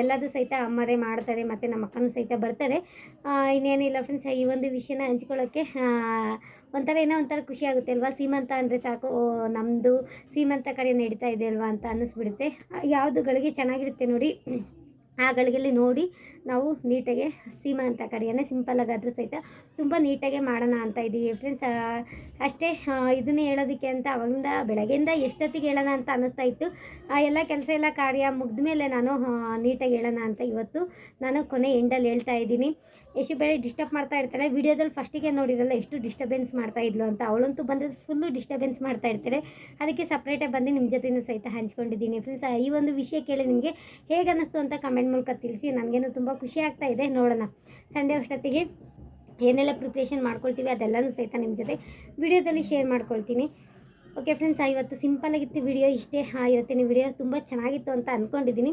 ಎಲ್ಲದೂ ಸಹಿತ ಅಮ್ಮರೇ ಮಾಡ್ತಾರೆ, ಮತ್ತು ನಮ್ಮ ಅಕ್ಕನೂ ಸಹಿತ ಬರ್ತಾರೆ. ಇನ್ನೇನಿಲ್ಲ ಫ್ರೆಂಡ್ಸ್ ಈ ಒಂದು ವಿಷಯನ ಹಂಚ್ಕೊಳ್ಳೋಕ್ಕೆ ಒಂಥರ ಏನೋ ಒಂಥರ ಖುಷಿ ಆಗುತ್ತೆ ಅಲ್ವಾ? ಸೀಮಂತ ಅಂದರೆ ಸಾಕು ನಮ್ಮದು ಸೀಮಂತ ಕಡೆ ನಡೀತಾ ಇದೆ ಅಲ್ವಾ ಅಂತ ಅನ್ನಿಸ್ಬಿಡುತ್ತೆ. ಯಾವುದು ಗಳಿಗೆ ಚೆನ್ನಾಗಿರುತ್ತೆ ನೋಡಿ, ಆ ಗಳಿಗೆಯಲ್ಲಿ ನೋಡಿ ನಾವು ನೀಟಾಗಿ ಸೀಮಂತ ಕಡೆಯನ್ನು ಸಿಂಪಲಾಗಾದರೂ ಸಹಿತ ತುಂಬ ನೀಟಾಗೆ ಮಾಡೋಣ ಅಂತ ಇದ್ದೀವಿ ಫ್ರೆಂಡ್ಸ್ ಅಷ್ಟೇ ಇದನ್ನೇ ಹೇಳೋದಕ್ಕೆ ಅಂತ ಅವಾಗಿಂದ ಬೆಳಗ್ಗೆಯಿಂದ ಎಷ್ಟೊತ್ತಿಗೆ ಹೇಳೋಣ ಅಂತ ಅನ್ನಿಸ್ತಾ ಇತ್ತು. ಎಲ್ಲ ಕೆಲಸ ಎಲ್ಲ ಕಾರ್ಯ ಮುಗಿದ ಮೇಲೆ ನಾನು ನೀಟಾಗಿ ಹೇಳೋಣ ಅಂತ ಇವತ್ತು ನಾನು ಕೊನೆ ಎಂಡಲ್ಲಿ ಹೇಳ್ತಾ ಇದ್ದೀನಿ. ಎಷ್ಟು ಬೇರೆ ಡಿಸ್ಟರ್ಬ್ ಮಾಡ್ತಾ ಇರ್ತಾರೆ ವಿಡಿಯೋದಲ್ಲಿ ಫಸ್ಟಿಗೆ ನೋಡಿರಲ್ಲ ಎಷ್ಟು ಡಿಸ್ಟರ್ಬೆನ್ಸ್ ಮಾಡ್ತಾ ಇದ್ಲು ಅಂತ. ಅವಳಂತೂ ಬಂದರೆ ಫುಲ್ಲು ಡಿಸ್ಟರ್ಬೆನ್ಸ್ ಮಾಡ್ತಾ ಇರ್ತಾರೆ. ಅದಕ್ಕೆ ಸಪ್ರೇಟಾಗಿ ಬಂದು ನಿಮ್ಮ ಜೊತೆನೂ ಸಹಿತ ಹಂಚ್ಕೊಂಡಿದ್ದೀನಿ. ಫ್ರೆಂಡ್ಸ್ ಈ ಒಂದು ವಿಷಯ ಕೇಳಿ ನಿಮಗೆ ಹೇಗೆ ಅನ್ನಿಸ್ತು ಅಂತ ಕಮೆಂಟ್ ಮೂಲಕ ತಿಳಿಸಿ. ನನಗೇನು ತುಂಬ ಖುಷಿ ಆಗ್ತಾ ಇದೆ. ನೋಡೋಣ. ಸಂಡೇ ಅಷ್ಟೊತ್ತಿಗೆ ಏನೆಲ್ಲ ಪ್ರಿಪ್ರೇಷನ್ ಮಾಡ್ಕೊಳ್ತೀವಿ ಅದೆಲ್ಲನೂ ಸಹಿತ ನಿಮ್ಮ ಜೊತೆ ವಿಡಿಯೋದಲ್ಲಿ ಶೇರ್ ಮಾಡ್ಕೊಳ್ತೀನಿ. ಓಕೆ ಫ್ರೆಂಡ್ಸ್ ಇವತ್ತು ಸಿಂಪಲಾಗಿತ್ತು ವಿಡಿಯೋ ಇಷ್ಟೇ ಇವತ್ತಿನ ವಿಡಿಯೋ ತುಂಬ ಚೆನ್ನಾಗಿತ್ತು ಅಂತ ಅಂದ್ಕೊಂಡಿದ್ದೀನಿ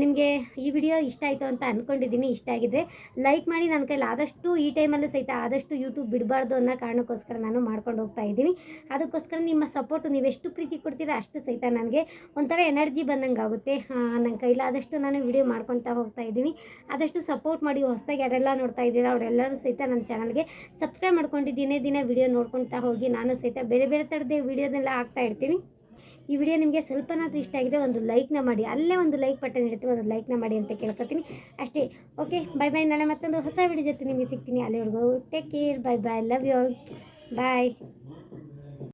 ನಿಮಗೆ ಈ ವಿಡಿಯೋ ಇಷ್ಟ ಆಯಿತು ಅಂತ ಅಂದ್ಕೊಂಡಿದ್ದೀನಿ ಇಷ್ಟ ಆಗಿದ್ದರೆ ಲೈಕ್ ಮಾಡಿ. ನನ್ನ ಕೈಲಿ ಆದಷ್ಟು ಈ ಟೈಮಲ್ಲೂ ಸಹಿತ ಆದಷ್ಟು ಯೂಟ್ಯೂಬ್ ಬಿಡಬಾರ್ದು ಅನ್ನೋ ಕಾರಣಕ್ಕೋಸ್ಕರ ನಾನು ಮಾಡ್ಕೊಂಡು ಹೋಗ್ತಾ ಇದ್ದೀನಿ. ಅದಕ್ಕೋಸ್ಕರ ನಿಮ್ಮ ಸಪೋರ್ಟು ನೀವೆಷ್ಟು ಪ್ರೀತಿ ಕೊಡ್ತೀರಾ ಅಷ್ಟು ಸಹಿತ ನನಗೆ ಒಂಥರ ಎನರ್ಜಿ ಬಂದಂಗೆ ಆಗುತ್ತೆ. ನನ್ನ ಕೈಲಾದಷ್ಟು ನಾನು ವಿಡಿಯೋ ಮಾಡ್ಕೊಳ್ತಾ ಹೋಗ್ತಾ ಇದ್ದೀನಿ. ಆದಷ್ಟು ಸಪೋರ್ಟ್ ಮಾಡಿ, ಹೊಸದಾಗಿ ಯಾರೆಲ್ಲ ನೋಡ್ತಾ ಇದ್ದೀರಾ ಅವರೆಲ್ಲರೂ ಸಹಿತ ನನ್ನ ಚಾನಲ್ಗೆ ಸಬ್ಸ್ಕ್ರೈಬ್ ಮಾಡ್ಕೊಂಡಿದ್ದೀನಿ. ದಿನ ವಿಡಿಯೋ ನೋಡ್ಕೊಳ್ತಾ ಹೋಗಿ ನಾನು ಸಹಿತ ಬೇರೆ ಬೇರೆ ಥರದ್ದೇ ವಿಡಿಯೋದೆಲ್ಲ ಹಾಕ್ತಾ ಇರ್ತೀನಿ. ಈ ವಿಡಿಯೋ ನಿಮಗೆ ಸ್ವಲ್ಪನಾದರೂ ಇಷ್ಟ ಆಗಿದೆ, ಒಂದು ಲೈಕ್ನ ಮಾಡಿ. ಅಲ್ಲೇ ಒಂದು ಲೈಕ್ ಬಟನ್ ಇರುತ್ತೆ, ಒಂದು ಲೈಕ್ನ ಮಾಡಿ ಅಂತ ಕೇಳ್ಕೊತೀನಿ. ಅಷ್ಟೇ. ಓಕೆ ಬೈ ಬೈ ನಾಳೆ ಮತ್ತೊಂದು ಹೊಸ ವಿಡಿಯೋ ಜೊತೆ ನಿಮಗೆ ಸಿಗ್ತೀನಿ. ಅಲ್ಲಿವರೆಗೂ take care bye bye love you all bye